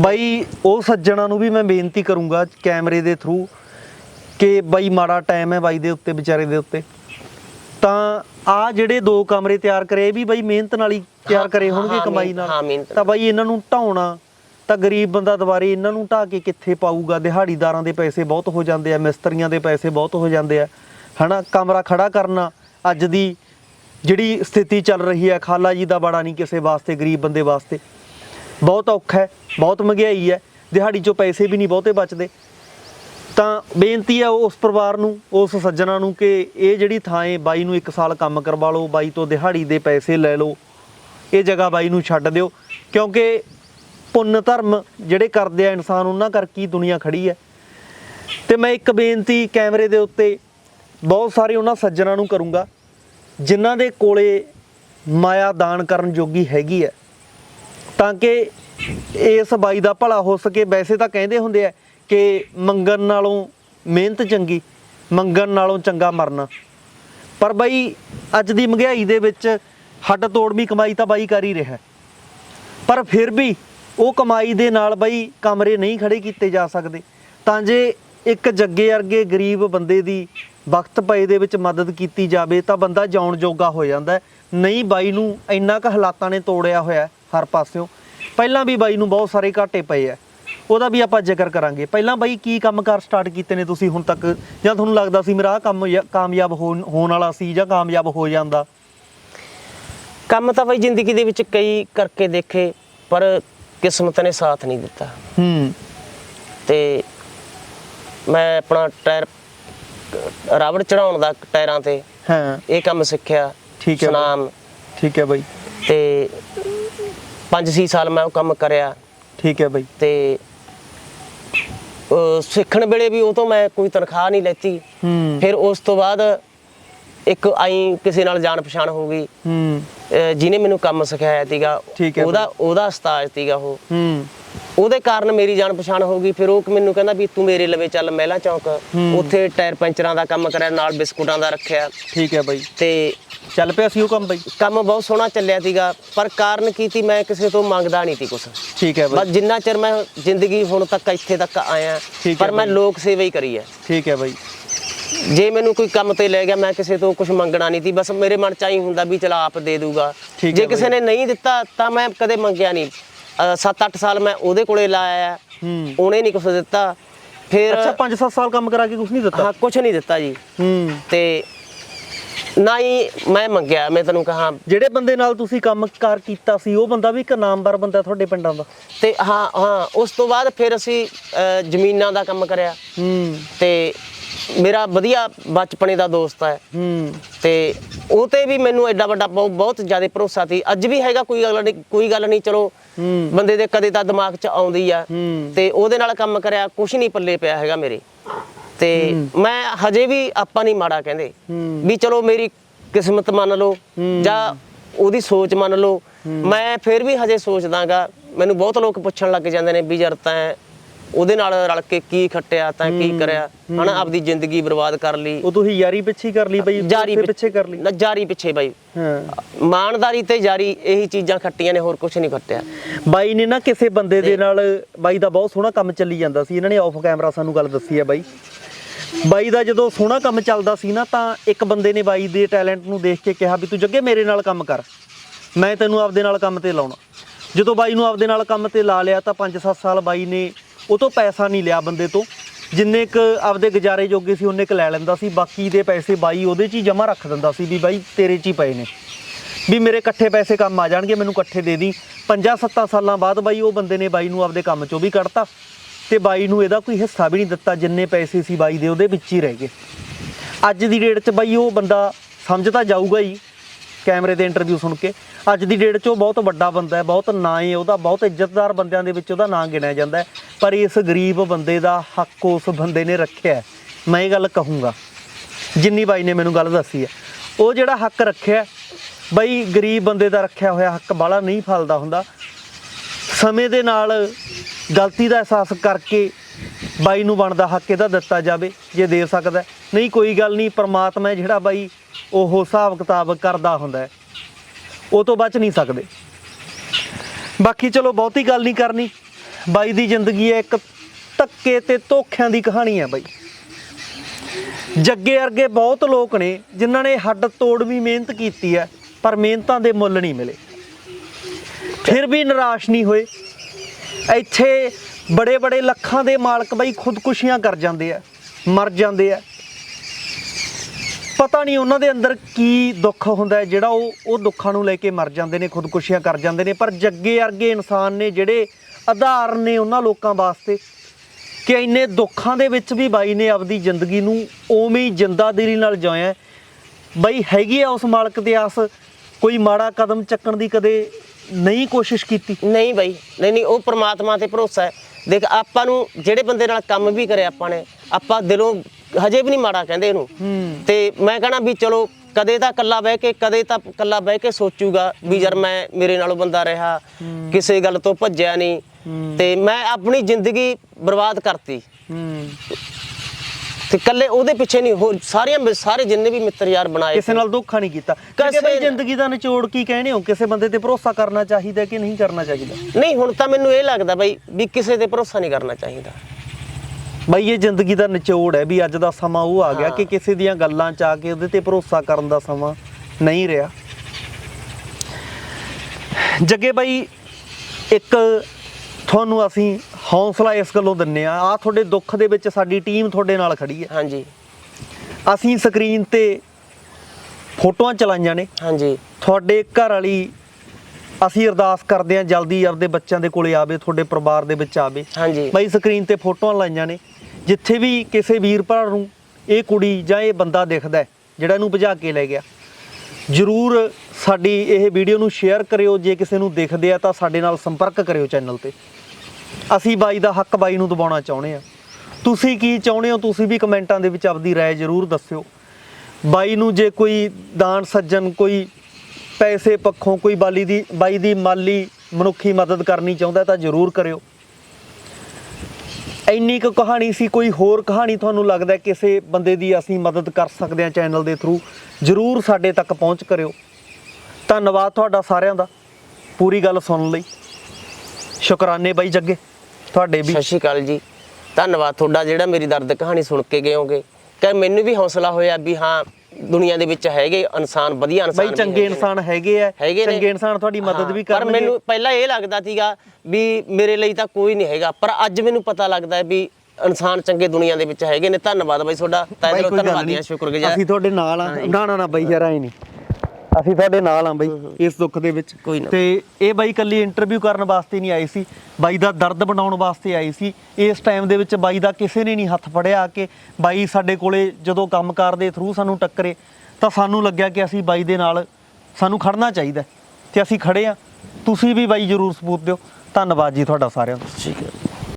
ਬਾਈ ਉਹ ਸੱਜਣਾ ਨੂੰ ਵੀ ਮੈਂ ਬੇਨਤੀ ਕਰੂੰਗਾ ਕੈਮਰੇ ਦੇ ਥਰੂ ਕਿ ਬਾਈ ਮਾੜਾ ਟਾਈਮ ਹੈ ਬਾਈ ਦੇ ਉੱਤੇ ਵਿਚਾਰੇ ਦੇ ਉੱਤੇ। ਤਾਂ ਆ ਜਿਹੜੇ ਦੋ ਕਮਰੇ ਤਿਆਰ ਕਰੇ ਇਹ ਵੀ ਬਾਈ ਮਿਹਨਤ ਨਾਲ ਹੀ ਤਿਆਰ ਹਾਂ, ਕਰੇ ਹੋਣਗੇ ਹਾਂ, ਕਮਾਈ ਮਿਹਨਤ- ਨਾਲ। ਮਿਹਨਤ ਤਾਂ ਬਾਈ ਇਹਨਾਂ ਨੂੰ ਢਾਉਣਾ ਤਾਂ ਗਰੀਬ ਬੰਦਾ ਦੁਬਾਰੇ ਇਹਨਾਂ ਨੂੰ ਢਾ ਕੇ ਕਿੱਥੇ ਪਾਊਗਾ? ਦਿਹਾੜੀਦਾਰਾਂ ਦੇ ਪੈਸੇ ਬਹੁਤ ਹੋ ਜਾਂਦੇ ਆ ਮਿਸਤਰੀਆਂ ਦੇ ਪੈਸੇ ਬਹੁਤ ਹੋ ਜਾਂਦੇ ਆ। ਹਨਾ ਕਮਰਾ ਖੜਾ ਕਰਨਾ ਅੱਜ ਦੀ ਜਿਹੜੀ ਸਥਿਤੀ ਚੱਲ ਰਹੀ ਹੈ, ਖਾਲਾ ਜੀ ਦਾ ਬੜਾ ਨਹੀਂ ਕਿਸੇ ਵਾਸਤੇ, ਗਰੀਬ ਬੰਦੇ ਵਾਸਤੇ। ਬਹੁਤ ਔਖਾ ਹੈ, ਬਹੁਤ ਮਹਿੰਗਾਈ ਹੈ, ਦਿਹਾੜੀ ਚੋਂ ਪੈਸੇ ਵੀ ਨਹੀਂ ਬਹੁਤੇ ਬਚਦੇ। ਤਾਂ ਬੇਨਤੀ ਹੈ ਉਸ ਪਰਿਵਾਰ ਨੂੰ, ਉਸ ਸੱਜਣਾ ਨੂੰ ਕਿ ਇਹ ਜਿਹੜੀ ਥਾਂ ਹੈ, ਬਾਈ ਨੂੰ ਇੱਕ ਸਾਲ ਕੰਮ ਕਰਵਾ ਲਓ, ਬਾਈ ਤੋਂ ਦਿਹਾੜੀ ਦੇ ਪੈਸੇ ਲੈ ਲਓ, ਇਹ ਜਗ੍ਹਾ ਬਾਈ ਨੂੰ ਛੱਡ ਦਿਓ। ਕਿਉਂਕਿ ਪੁੰਨ ਧਰਮ ਜਿਹੜੇ ਕਰਦੇ ਆ ਇਨਸਾਨ, ਉਹਨਾਂ ਕਰਕੇ ਹੀ ਦੁਨੀਆ ਖੜੀ ਹੈ। ਤੇ ਮੈਂ ਇੱਕ ਬੇਨਤੀ ਕੈਮਰੇ ਦੇ ਉੱਤੇ ਬਹੁਤ ਸਾਰੇ ਉਹਨਾਂ ਸੱਜਣਾ ਨੂੰ ਕਰੂੰਗਾ। ਜਿਨ੍ਹਾਂ ਦੇ ਕੋਲੇ ਮਾਇਆ ਦਾਨ ਕਰਨ ਜੋਗੀ ਹੈਗੀ ਹੈ, ਤਾਂ ਕਿ ਇਸ ਬਾਈ ਦਾ ਭਲਾ ਹੋ ਸਕੇ। ਵੈਸੇ ਤਾਂ ਕਹਿੰਦੇ ਹੁੰਦੇ ਆ ਕਿ ਮੰਗਣ ਨਾਲੋਂ ਮਿਹਨਤ ਚੰਗੀ, ਮੰਗਣ ਨਾਲੋਂ ਚੰਗਾ ਮਰਨਾ। ਪਰ ਬਾਈ, ਅੱਜ ਦੀ ਮਹਿੰਗਾਈ ਦੇ ਵਿੱਚ ਹੱਡ ਤੋੜਵੀਂ ਕਮਾਈ ਤਾਂ ਬਾਈ ਕਰ ਹੀ ਰਿਹਾ ਪਰ ਫਿਰ ਵੀ ਉਹ ਕਮਾਈ ਦੇ ਨਾਲ ਬਾਈ ਕਮਰੇ ਨਹੀਂ ਖੜੇ ਕੀਤੇ ਜਾ ਸਕਦੇ। ਤਾਂ ਜੇ ਇੱਕ ਜੱਗੇ ਵਰਗੇ ਗਰੀਬ ਬੰਦੇ ਦੀ ਵਕਤ ਪਏ ਦੇ ਵਿੱਚ ਮਦਦ ਕੀਤੀ ਜਾਵੇ ਤਾਂ ਬੰਦਾ ਜਾਣ ਜੋਗਾ ਹੋ ਜਾਂਦਾ। ਨਹੀਂ ਬਾਈ ਨੂੰ ਇੰਨਾ ਕੁ ਹਾਲਾਤਾਂ ਨੇ ਤੋੜਿਆ ਹੋਇਆ ਹਰ ਪਾਸਿਓਂ। ਪਹਿਲਾਂ ਵੀ ਬਾਈ ਨੂੰ ਬਹੁਤ ਸਾਰੇ ਘਾਟੇ ਪਏ ਆ ਉਹਦਾ ਵੀ ਆਪਾਂ ਜ਼ਿਕਰ ਕਰਾਂਗੇ। ਪਹਿਲਾਂ ਬਾਈ ਕੀ ਕੰਮਕਾਰ ਸਟਾਰਟ ਕੀਤੇ ਨੇ ਤੁਸੀਂ ਹੁਣ ਤੱਕ? ਜਾਂ ਤੁਹਾਨੂੰ ਲੱਗਦਾ ਸੀ ਮੇਰਾ ਆਹ ਕੰਮ ਕਾਮਯਾਬ ਹੋਣ ਵਾਲਾ ਸੀ ਜਾਂ ਕਾਮਯਾਬ ਹੋ ਜਾਂਦਾ? ਕੰਮ ਤਾਂ ਬਈ ਜ਼ਿੰਦਗੀ ਦੇ ਵਿੱਚ ਕਈ ਕਰਕੇ ਦੇਖੇ ਪਰ ਕਿਸਮਤ ਨੇ ਸਾਥ ਨਹੀਂ ਦਿੱਤਾ। ਹੂੰ। ਤੇ ਮੈਂ ਆਪਣਾ ਟਾਇਰ ਰਬੜ ਚੜਾਉਣ ਦਾ ਟਾਇਰਾਂ ਤੇ। ਹਾਂ। ਇਹ ਕੰਮ ਸਿੱਖਿਆ ਠੀਕ ਹੈ। ਸੁਨਾਮ। ਠੀਕ ਹੈ ਬਾਈ। ਤੇ 5-6 ਸਾਲ ਮੈਂ ਉਹ ਕੰਮ ਕਰਿਆ। ਠੀਕ ਹੈ ਬਾਈ। ਤੇ ਸਿੱਖਣ ਵੇਲੇ ਵੀ ਉਹ ਤੋਂ ਮੈਂ ਕੋਈ ਤਨਖਾਹ ਨਹੀਂ ਲੈਤੀ। ਹੂੰ। ਫਿਰ ਉਸ ਤੋਂ ਬਾਅਦ ਇੱਕ ਆਈ ਕਿਸੇ ਨਾਲ ਜਾਣ ਪਛਾਣ ਹੋ ਗਈ। ਹੂੰ। ਜਿਹਨੇ ਮੈਨੂੰ ਕੰਮ ਸਿਖਾਇਆ ਸੀਗਾ। ਉਹਦਾ ਉਹਦਾ ਉਸਤਾਦ ਸੀਗਾ ਉਹ। ਹੂੰ। ਉਹਦੇ ਕਾਰਨ ਮੇਰੀ ਜਾਣ ਪਛਾਣ ਹੋ ਗਈ ਫਿਰ ਉਹ ਮੈਨੂੰ ਕਹਿੰਦਾ ਵੀ ਤੂੰ ਮੇਰੇ ਲਵੇ ਚੱਲ ਮਹਿਲਾ ਚੌਕ। ਉੱਥੇ ਟਾਇਰ ਪੈਂਚਰਾਂ ਦਾ ਕੰਮ ਕਰਿਆ ਨਾਲ ਬਿਸਕੁਟਾਂ ਦਾ ਰੱਖਿਆ। ਠੀਕ ਹੈ ਬਾਈ। ਤੇ ਚੱਲ ਪਿਆ ਸੀ ਉਹ ਕੰਮ ਬਾਈ? ਕੰਮ ਬਹੁਤ ਸੋਹਣਾ ਚੱਲਿਆ ਸੀਗਾ ਪਰ ਕਾਰਨ ਕੀ ਸੀ ਮੈਂ ਕਿਸੇ ਤੋਂ ਮੰਗਦਾ ਨਹੀਂ ਸੀ ਕੁਛ। ਠੀਕ ਹੈ ਬਸ ਬਾਈ ਜਿੰਨਾ ਚਿਰ ਮੈਂ ਜ਼ਿੰਦਗੀ ਹੁਣ ਤੱਕ ਇੱਥੇ ਤੱਕ ਆਇਆ ਪਰ ਮੈਂ। ਲੋਕ ਸੇਵਾ ਹੀ ਕਰੀ ਹੈ। ਠੀਕ ਹੈ ਬਾਈ। ਜੇ ਮੈਨੂੰ ਕੋਈ ਕੰਮ ਤੇ ਲੈ ਗਿਆ ਮੈਂ ਕਿਸੇ ਤੋਂ ਕੁਝ ਮੰਗਣਾ ਨਹੀਂ ਸੀ ਬਸ ਮੇਰੇ ਮਨ ਚ ਆਈ ਹੁੰਦਾ ਵੀ ਚਲ ਆਪ ਦੇ ਦੂਗਾ। ਜੇ ਕਿਸੇ ਨੇ ਨਹੀਂ ਦਿੱਤਾ ਤਾਂ ਮੈਂ ਕਦੇ ਮੰਗਿਆ ਨਹੀਂ। 7-8 ਸਾਲ ਮੈਂ ਉਹਦੇ ਕੋਲੇ ਲਾਇਆ ਹੈ। ਉਹਨੇ ਨਹੀਂ ਕੁਝ ਦਿੱਤਾ। ਫਿਰ ਅੱਛਾ 5-7 ਸਾਲ ਕੰਮ ਕਰਾ ਕੇ ਕੁਝ ਨਹੀਂ ਦਿੱਤਾ? ਹਾਂ ਕੁਝ ਨਹੀਂ ਦਿੱਤਾ ਜੀ। ਹੂੰ। ਤੇ ਨਾ ਹੀ ਮੈਂ ਮੰਗਿਆ ਮੈਂ ਤੈਨੂੰ ਕਹਾ। ਜਿਹੜੇ ਬੰਦੇ ਨਾਲ ਤੁਸੀਂ ਕੰਮਕਾਰ ਕੀਤਾ ਸੀ ਉਹ ਬੰਦਾ ਵੀ ਇੱਕ ਨਾਮਵਰ ਬੰਦਾ ਤੁਹਾਡੇ ਪਿੰਡਾਂ ਦਾ? ਤੇ ਹਾਂ ਹਾਂ ਉਸ ਤੋਂ ਬਾਅਦ ਫਿਰ ਅਸੀਂ ਜ਼ਮੀਨਾਂ ਦਾ ਕੰਮ ਕਰਿਆ। ਹੂੰ। ਤੇ ਮੇਰਾ ਵਧੀਆ ਬਚਪਨੇ ਦਾ ਦੋਸਤ ਹੈ। ਹੂੰ। ਤੇ ਉਹ ਤੇ ਵੀ ਮੈਨੂੰ ਐਡਾ ਵੱਡਾ ਬਹੁ- ਬਹੁਤ ਜ਼ਿਆਦਾ ਭਰੋਸਾ ਸੀ। ਅੱਜ ਵੀ ਹੈਗਾ ਕੋਈ ਗੱਲ ਨਹੀਂ ਕੋਈ ਗੱਲ ਨਹੀਂ ਚਲੋ ਬੰਦੇ ਦੇ ਕਦੇ ਤਾਂ ਦਿਮਾਗ 'ਚ ਆਉਂਦੀ ਆ। ਹੂੰ। ਤੇ ਉਹਦੇ ਨਾਲ ਕੰਮ ਕਰਿਆ ਕੁਝ ਨਹੀਂ ਪੱਲੇ ਪਿਆ ਹੈਗਾ ਮੇਰੇ। ਤੇ ਮੈਂ ਹਜੇ ਵੀ ਆਪਾਂ ਨਹੀਂ ਮਾੜਾ ਕਹਿੰਦੇ। ਵੀ ਚਲੋ ਮੇਰੀ ਕਿਸਮਤ ਮੰਨ ਲਓ ਜਾਂ ਉਹਦੀ ਸੋਚ ਮੰਨ ਲਓ। ਮੈਂ ਫਿਰ ਵੀ ਹਜੇ ਸੋਚਦਾਗਾ। ਮੈਨੂੰ ਬਹੁਤ ਲੋਕ ਪੁੱਛਣ ਲੱਗ ਜਾਂਦੇ ਨੇ ਵੀ ਯਾਰ ਤੈਂ ਉਹਦੇ ਨਾਲ ਰਲ ਕੇ ਕੀ ਖੱਟਿਆ ਤੈਂ ਕੀ ਕਰਿਆ? ਹਨਾ ਆਪਦੀ ਜ਼ਿੰਦਗੀ ਬਰਬਾਦ ਕਰ ਲਈ। ਉਹ ਤੁਸੀਂ ਯਾਰੀ ਪਿੱਛੇ ਕਰ ਲਈ ਬਾਈ ਜਾਰੀ ਪਿੱਛੇ ਕਰ ਲਈ। ਨਾ ਜਾਰੀ ਪਿੱਛੇ ਬਾਈ। ਹਾਂ। ਇਮਾਨਦਾਰੀ ਤੇ ਜਾਰੀ ਇਹੀ ਚੀਜ਼ਾਂ ਖੱਟੀਆਂ ਨੇ ਹੋਰ ਕੁਝ ਨਹੀਂ ਖੱਟਿਆ। ਬਾਈ ਨੇ ਨਾ ਕਿਸੇ ਬੰਦੇ ਦੇ ਨਾਲ ਬਾਈ ਦਾ ਬਹੁਤ ਸੋਹਣਾ ਕੰਮ ਚੱਲੀ ਜਾਂਦਾ ਸੀ। ਇਹਨਾਂ ਨੇ ਆਫ ਕੈਮਰਾ ਸਾਨੂੰ ਗੱਲ ਦੱਸੀ ਹੈ ਬਾਈ। ਬਾਈ ਦਾ ਜਦੋਂ ਸੋਹਣਾ ਕੰਮ ਚੱਲਦਾ ਸੀ ਨਾ ਤਾਂ ਇੱਕ ਬੰਦੇ ਨੇ ਬਾਈ ਦੇ ਟੈਲੈਂਟ ਨੂੰ ਦੇਖ ਕੇ ਕਿਹਾ ਵੀ ਤੂੰ ਜੱਗੇ ਮੇਰੇ ਨਾਲ ਕੰਮ ਕਰ। ਮੈਂ ਤੈਨੂੰ ਆਪਦੇ ਨਾਲ ਕੰਮ ਤੇ ਲਾਉਣਾ। ਜਦੋਂ ਬਾਈ ਨੂੰ ਆਪਦੇ ਨਾਲ ਕੰਮ ਤੇ ਲਾ ਲਿਆ ਤਾਂ 5-7 ਸਾਲ ਬਾਈ ਨੇ ਉਹ ਤੋਂ ਪੈਸਾ ਨਹੀਂ ਲਿਆ ਬੰਦੇ ਤੋਂ। ਜਿੰਨੇ ਕ ਆਪਦੇ ਗੁਜ਼ਾਰੇ ਜੋਗੇ ਸੀ, ਉਹਨੇ ਕ ਲੈ ਲੈਂਦਾ ਸੀ। ਬਾਕੀ ਦੇ ਪੈਸੇ ਬਾਈ ਉਹਦੇ 'ਚ ਹੀ ਜਮ੍ਹਾਂ ਰੱਖ ਦਿੰਦਾ ਸੀ ਵੀ ਬਾਈ ਤੇਰੇ 'ਚ ਹੀ ਪਏ ਨੇ। ਵੀ ਮੇਰੇ ਇਕੱਠੇ ਪੈਸੇ ਕੰਮ ਆ ਜਾਣਗੇ, ਮੈਨੂੰ ਇਕੱਠੇ ਦੇ ਦੀ। 5-7 ਸਾਲਾਂ ਬਾਅਦ ਬਾਈ ਉਹ ਬੰਦੇ ਨੇ ਬਾਈ ਨੂੰ ਆਪਦੇ ਕੰਮ ਚੋਂ ਵੀ ਕੱਢਤਾ। ਤੇ ਬਾਈ ਨੂੰ ਇਹਦਾ ਕੋਈ ਹਿੱਸਾ ਵੀ ਨਹੀਂ ਦਿੱਤਾ, ਜਿੰਨੇ ਪੈਸੇ ਸੀ ਬਾਈ ਦੇ ਉਹਦੇ ਵਿੱਚ ਹੀ ਰਹਿ ਗਏ। ਅੱਜ ਦੀ ਡੇਟ 'ਚ ਬਾਈ ਉਹ ਬੰਦਾ ਸਮਝ ਤਾਂ ਜਾਊਗਾ ਹੀ, ਕੈਮਰੇ ਦੇ ਇੰਟਰਵਿਊ ਸੁਣ ਕੇ। ਅੱਜ ਦੀ ਡੇਟ 'ਚ ਉਹ ਬਹੁਤ ਵੱਡਾ ਬੰਦਾ ਹੈ, ਬਹੁਤ ਨਾਂ ਹੈ ਉਹਦਾ ਬਹੁਤ ਇੱਜ਼ਤਦਾਰ ਬੰਦਿਆਂ ਦੇ ਵਿੱਚ ਉਹਦਾ ਨਾਂ ਗਿਣਿਆ ਜਾਂਦਾ ਹੈ। ਪਰ ਇਸ ਗਰੀਬ ਬੰਦੇ ਦਾ ਹੱਕ ਉਸ ਬੰਦੇ ਨੇ ਰੱਖਿਆ ਮੈਂ ਇਹ ਗੱਲ ਕਹੂੰਗਾ, ਜਿੰਨੀ ਬਾਈ ਨੇ ਮੈਨੂੰ ਗੱਲ ਦੱਸੀ ਹੈ, ਉਹ ਜਿਹੜਾ ਹੱਕ ਰੱਖਿਆ ਬਈ ਗਰੀਬ ਬੰਦੇ ਦਾ ਰੱਖਿਆ ਹੋਇਆ ਹੱਕ ਬਾਲਾ ਨਹੀਂ ਫਲਦਾ ਹੁੰਦਾ। ਸਮੇਂ ਦੇ ਨਾਲ ਗਲਤੀ ਦਾ ਅਹਿਸਾਸ ਕਰਕੇ ਬਾਈ ਨੂੰ ਬਣਦਾ ਹੱਕ ਇਹਦਾ ਦਿੱਤਾ ਜਾਵੇ, ਜੇ ਦੇ ਸਕਦਾ ਨਹੀਂ, ਕੋਈ ਗੱਲ ਨਹੀਂ, ਪਰਮਾਤਮਾ ਜਿਹੜਾ ਬਾਈ ਉਹ ਹਿਸਾਬ ਕਿਤਾਬ ਕਰਦਾ ਹੁੰਦਾ ਹੈ। ਉਹ ਤੋਂ ਬਚ ਨਹੀਂ ਸਕਦੇ। ਬਾਕੀ ਚਲੋ, ਬਹੁਤੀ ਗੱਲ ਨਹੀਂ ਕਰਨੀ। ਬਾਈ ਦੀ ਜ਼ਿੰਦਗੀ ਹੈ ਇੱਕ ਧੱਕੇ ਤੇ ਧੋਖਿਆਂ ਦੀ ਕਹਾਣੀ ਹੈ ਬਾਈ। ਜੱਗੇ ਵਰਗੇ ਬਹੁਤ ਲੋਕ ਨੇ ਜਿਨ੍ਹਾਂ ਨੇ ਹੱਡ ਤੋੜਵੀਂ ਮਿਹਨਤ ਕੀਤੀ ਹੈ, ਪਰ ਮਿਹਨਤਾਂ ਦੇ ਮੁੱਲ ਨਹੀਂ ਮਿਲੇ। ਫਿਰ ਵੀ ਨਿਰਾਸ਼ ਨਹੀਂ ਹੋਏ। ਇੱਥੇ ਬੜੇ ਬੜੇ ਲੱਖਾਂ ਦੇ ਮਾਲਕ ਬਾਈ ਖੁਦਕੁਸ਼ੀਆਂ ਕਰ ਜਾਂਦੇ ਆ, ਮਰ ਜਾਂਦੇ ਆ। ਪਤਾ ਨਹੀਂ ਉਹਨਾਂ ਦੇ ਅੰਦਰ ਕੀ ਦੁੱਖ ਹੁੰਦਾ ਹੈ, ਜਿਹੜਾ ਉਹ ਉਹ ਦੁੱਖਾਂ ਨੂੰ ਲੈ ਕੇ ਮਰ ਜਾਂਦੇ ਨੇ, ਖੁਦਕੁਸ਼ੀਆਂ ਕਰ ਜਾਂਦੇ ਨੇ, ਪਰ ਜੱਗੇ ਵਰਗੇ ਇਨਸਾਨ ਨੇ ਜਿਹੜੇ ਆਧਾਰ ਨੇ ਉਹਨਾਂ ਲੋਕਾਂ ਵਾਸਤੇ ਕਿ ਇੰਨੇ ਦੁੱਖਾਂ ਦੇ ਵਿੱਚ ਵੀ ਬਾਈ ਨੇ ਆਪਦੀ ਜ਼ਿੰਦਗੀ ਨੂੰ ਉਵੇਂ ਹੀ ਜਿੰਦਾਦਿਲੀ ਨਾਲ ਜਿਉਇਆ ਬਾਈ ਹੈਗੀ ਆ ਉਸ ਮਾਲਕ ਦੇ ਆਸ, ਕੋਈ ਮਾੜਾ ਕਦਮ ਚੱਕਣ ਦੀ ਕਦੇ ਨਹੀਂ ਕੋਸ਼ਿਸ਼ ਕੀਤੀ? ਨਹੀਂ ਬਾਈ, ਨਹੀਂ ਨਹੀਂ, ਉਹ ਪ੍ਰਮਾਤਮਾ ਤੇ ਭਰੋਸਾ ਹੈ। ਦੇਖ, ਆਪਾਂ ਨੂੰ ਜਿਹੜੇ ਬੰਦੇ ਨਾਲ ਕੰਮ ਵੀ ਕਰਿਆ ਆਪਾਂ ਨੇ, ਆਪਾਂ ਦਿਲੋਂ ਹਜੇ ਵੀ ਨਹੀਂ ਮਾੜਾ ਕਹਿੰਦੇ ਇਹਨੂੰ। ਤੇ ਮੈਂ ਕਹਣਾ ਵੀ ਚਲੋ ਕਦੇ ਤਾਂ ਇਕੱਲਾ ਬਹਿ ਕੇ ਕਦੇ ਤਾਂ ਇਕੱਲਾ ਬਹਿ ਕੇ ਸੋਚੂਗਾ ਵੀ ਯਾਰ ਮੈਂ ਮੇਰੇ ਨਾਲੋਂ ਬੰਦਾ ਰਿਹਾ ਕਿਸੇ ਗੱਲ ਤੋਂ ਭੱਜਿਆ ਨਹੀਂ। ਤੇ ਮੈਂ ਆਪਣੀ ਜ਼ਿੰਦਗੀ ਬਰਬਾਦ ਕਰਤੀ। ਤੇ ਇਕੱਲੇ ਉਹਦੇ ਪਿੱਛੇ ਨਹੀਂ ਹੋਰ ਸਾਰੀਆਂ ਸਾਰੇ ਜਿੰਨੇ ਵੀ ਮਿੱਤਰ ਯਾਰ ਬਣਾਏ ਕਿਸੇ ਨਾਲ ਧੋਖਾ ਨਹੀਂ ਕੀਤਾ। ਬਈ ਨਾਲ। ਜ਼ਿੰਦਗੀ ਦਾ ਨਿਚੋੜ ਕੀ ਕਹਿਣੇ ਹੋ? ਕਿਸੇ ਬੰਦੇ ਤੇ ਭਰੋਸਾ ਕਰਨਾ ਚਾਹੀਦਾ ਕਿ ਨਹੀਂ ਕਰਨਾ ਚਾਹੀਦਾ? ਨਹੀਂ ਹੁਣ ਤਾਂ ਮੈਨੂੰ ਇਹ ਲੱਗਦਾ ਬਈ ਵੀ ਕਿਸੇ ਤੇ ਭਰੋਸਾ ਨਹੀਂ ਕਰਨਾ ਚਾਹੀਦਾ। ਬਈ ਇਹ ਜ਼ਿੰਦਗੀ ਦਾ ਨਿਚੋੜ ਹੈ ਵੀ ਅੱਜ ਦਾ ਸਮਾਂ ਉਹ ਆ ਗਿਆ ਕਿ ਕਿਸੇ ਦੀਆਂ ਗੱਲਾਂ ਚ ਆ ਕੇ ਉਹਦੇ ਤੇ ਭਰੋਸਾ ਕਰਨ ਦਾ ਸਮਾਂ ਨਹੀਂ ਰਿਹਾ। ਜੱਗੇ ਬਾਈ ਇੱਕ ਤੁਹਾਨੂੰ ਅਸੀਂ ਹੌਸਲਾ ਇਸ ਗੱਲੋਂ ਦਿੰਨੇ ਆ ਆ ਤੁਹਾਡੇ ਦੁੱਖ ਦੇ ਵਿੱਚ ਸਾਡੀ ਟੀਮ ਤੁਹਾਡੇ ਨਾਲ ਖੜੀ ਹੈ। ਹਾਂਜੀ। ਅਸੀਂ ਸਕਰੀਨ ਤੇ ਫੋਟੋਆਂ ਚਲਾਈਆਂ ਨੇ। ਹਾਂਜੀ। ਤੁਹਾਡੇ ਘਰ ਵਾਲੀ ਅਸੀਂ ਅਰਦਾਸ ਕਰਦੇ ਹਾਂ ਜਲਦੀ ਆਪਦੇ ਬੱਚਿਆਂ ਦੇ ਕੋਲੇ ਆਵੇ ਤੁਹਾਡੇ ਪਰਿਵਾਰ ਦੇ ਵਿੱਚ ਆਵੇ। ਹਾਂਜੀ। ਬਾਈ ਸਕਰੀਨ ਤੇ ਫੋਟੋਆਂ ਲਾਈਆਂ ਨੇ। ਜਿੱਥੇ ਵੀ ਕਿਸੇ ਵੀਰ ਭਰਾ ਨੂੰ ਇਹ ਕੁੜੀ ਜਾਂ ਇਹ ਬੰਦਾ ਦਿਖਦਾ ਹੈ, ਜਿਹੜਾ ਇਹਨੂੰ ਭਜਾ ਕੇ ਲੈ ਗਿਆ ਜਰੂਰ ਸਾਡੀ ਇਹ ਵੀਡੀਓ ਨੂੰ ਸ਼ੇਅਰ ਕਰਿਓ ਜੇ ਕਿਸੇ ਨੂੰ ਦਿਖਦੇ ਆ ਤਾਂ ਸਾਡੇ ਨਾਲ ਸੰਪਰਕ ਕਰਿਓ ਚੈਨਲ ਤੇ ਅਸੀਂ ਬਾਈ ਦਾ ਹੱਕ ਬਾਈ ਨੂੰ ਦਬਾਉਣਾ ਚਾਹੁੰਦੇ ਆ ਤੁਸੀਂ ਕੀ ਚਾਹੁੰਦੇ ਹੋ ਤੁਸੀਂ ਵੀ ਕਮੈਂਟਾਂ ਦੇ ਵਿੱਚ ਆਪਦੀ رائے ਜਰੂਰ ਦੱਸਿਓ ਬਾਈ ਨੂੰ ਜੇ ਕੋਈ ਦਾਨ ਸੱਜਣ ਕੋਈ ਪੈਸੇ ਪੱਖੋਂ ਕੋਈ ਬਾਲੀ ਦੀ ਬਾਈ ਦੀ ਮਾਲੀ ਮਨੁੱਖੀ ਮਦਦ ਕਰਨੀ ਚਾਹੁੰਦਾ ਤਾਂ ਜਰੂਰ ਕਰਿਓ ਇੰਨੀ ਕੁ ਕਹਾਣੀ ਸੀ, ਕੋਈ ਹੋਰ ਕਹਾਣੀ ਤੁਹਾਨੂੰ ਲੱਗਦਾ ਕਿਸੇ ਬੰਦੇ ਦੀ ਅਸੀਂ ਮਦਦ ਕਰ ਸਕਦੇ ਹਾਂ ਚੈਨਲ ਦੇ ਥਰੂ ਜਰੂਰ ਸਾਡੇ ਤੱਕ ਪਹੁੰਚ ਕਰਿਓ। ਧੰਨਵਾਦ ਤੁਹਾਡਾ ਸਾਰਿਆਂ ਦਾ, ਪੂਰੀ ਗੱਲ ਸੁਣਨ ਲਈ। ਸ਼ੁਕਰਾਨੇ ਬਾਈ ਜੱਗੇ, ਤੁਹਾਡੇ ਵੀ। ਸਤਿ ਸ਼੍ਰੀ ਅਕਾਲ ਜੀ। ਧੰਨਵਾਦ ਤੁਹਾਡਾ ਜਿਹੜਾ ਮੇਰੀ ਦਰਦ ਕਹਾਣੀ ਸੁਣ ਕੇ ਗਏ ਹੋਗੇ। ਕਿ ਮੈਨੂੰ ਵੀ ਹੌਸਲਾ ਹੋਇਆ ਵੀ ਹਾਂ ਦੁਨੀਆ ਦੇ ਵਿੱਚ ਹੈਗੇ ਇਨਸਾਨ ਵਧੀਆ ਇਨਸਾਨ ਬਾਈ ਚੰਗੇ। ਇਨਸਾਨ ਹੈਗੇ ਆ ਹੈਗੇ ਨੇ। ਚੰਗੇ ਇਨਸਾਨ ਤੁਹਾਡੀ ਮਦਦ ਵੀ ਪਰ ਕਰਨਗੇ। ਮੈਨੂੰ ਪਹਿਲਾਂ ਇਹ ਲੱਗਦਾ ਸੀਗਾ ਵੀ ਮੇਰੇ ਲਈ ਤਾਂ ਕੋਈ ਨਹੀਂ ਹੈਗਾ ਪਰ ਅੱਜ ਮੈਨੂੰ ਪਤਾ ਲੱਗਦਾ ਹੈ ਵੀ ਇਨਸਾਨ ਚੰਗੇ ਦੁਨੀਆ ਦੇ ਵਿੱਚ ਹੈਗੇ ਨੇ। ਧੰਨਵਾਦ ਬਾਈ ਤੁਹਾਡਾ। ਤਾਂ ਬਾਈ ਦਿਲੋਂ ਕੋਈ ਗੱਲ ਧੰਨਵਾਦ ਨਹੀਂ ਦੀਆਂ ਸ਼ੁਕਰਗੁਜ਼ਾਰ। ਅਸੀਂ ਤੁਹਾਡੇ ਨਾਲ ਆ। ਨਾ ਨਾ ਨਾ ਬਾਈ ਯਾਰ ਆਏ ਨਹੀਂ ਅਸੀਂ ਤੁਹਾਡੇ ਨਾਲ ਆ ਬਾਈ। ਇਸ ਦੁੱਖ ਦੇ ਵਿੱਚ। ਕੋਈ ਨਾ। ਤੇ ਇਹ ਬਾਈ ਕੱਲੀ ਇੰਟਰਵਿਊ ਕਰਨ ਵਾਸਤੇ ਨਹੀਂ ਆਈ ਸੀ। ਬਾਈ ਦਾ ਦਰਦ ਬਣਾਉਣ ਵਾਸਤੇ ਆਈ ਸੀ। ਇਸ ਟਾਈਮ ਦੇ ਵਿੱਚ ਬਾਈ ਦਾ ਕਿਸੇ ਨੇ ਨਹੀਂ ਹੱਥ ਫੜਿਆ ਆ ਕੇ ਬਾਈ ਸਾਡੇ ਕੋਲੇ ਜਦੋਂ ਕੰਮਕਾਰ ਦੇ ਥਰੂ ਸਾਨੂੰ ਟੱਕਰੇ ਤਾਂ ਸਾਨੂੰ ਲੱਗਿਆ ਕਿ ਅਸੀਂ ਬਾਈ ਦੇ ਨਾਲ ਸਾਨੂੰ ਖੜਨਾ ਚਾਹੀਦਾ ਤੇ ਅਸੀਂ ਖੜੇ ਆ। ਤੁਸੀਂ ਵੀ ਬਾਈ ਜਰੂਰ ਸਬੂਤ ਦਿਓ। ਧੰਨਵਾਦ ਜੀ ਤੁਹਾਡਾ ਸਾਰਿਆਂ ਦਾ। ਠੀਕ ਹੈ।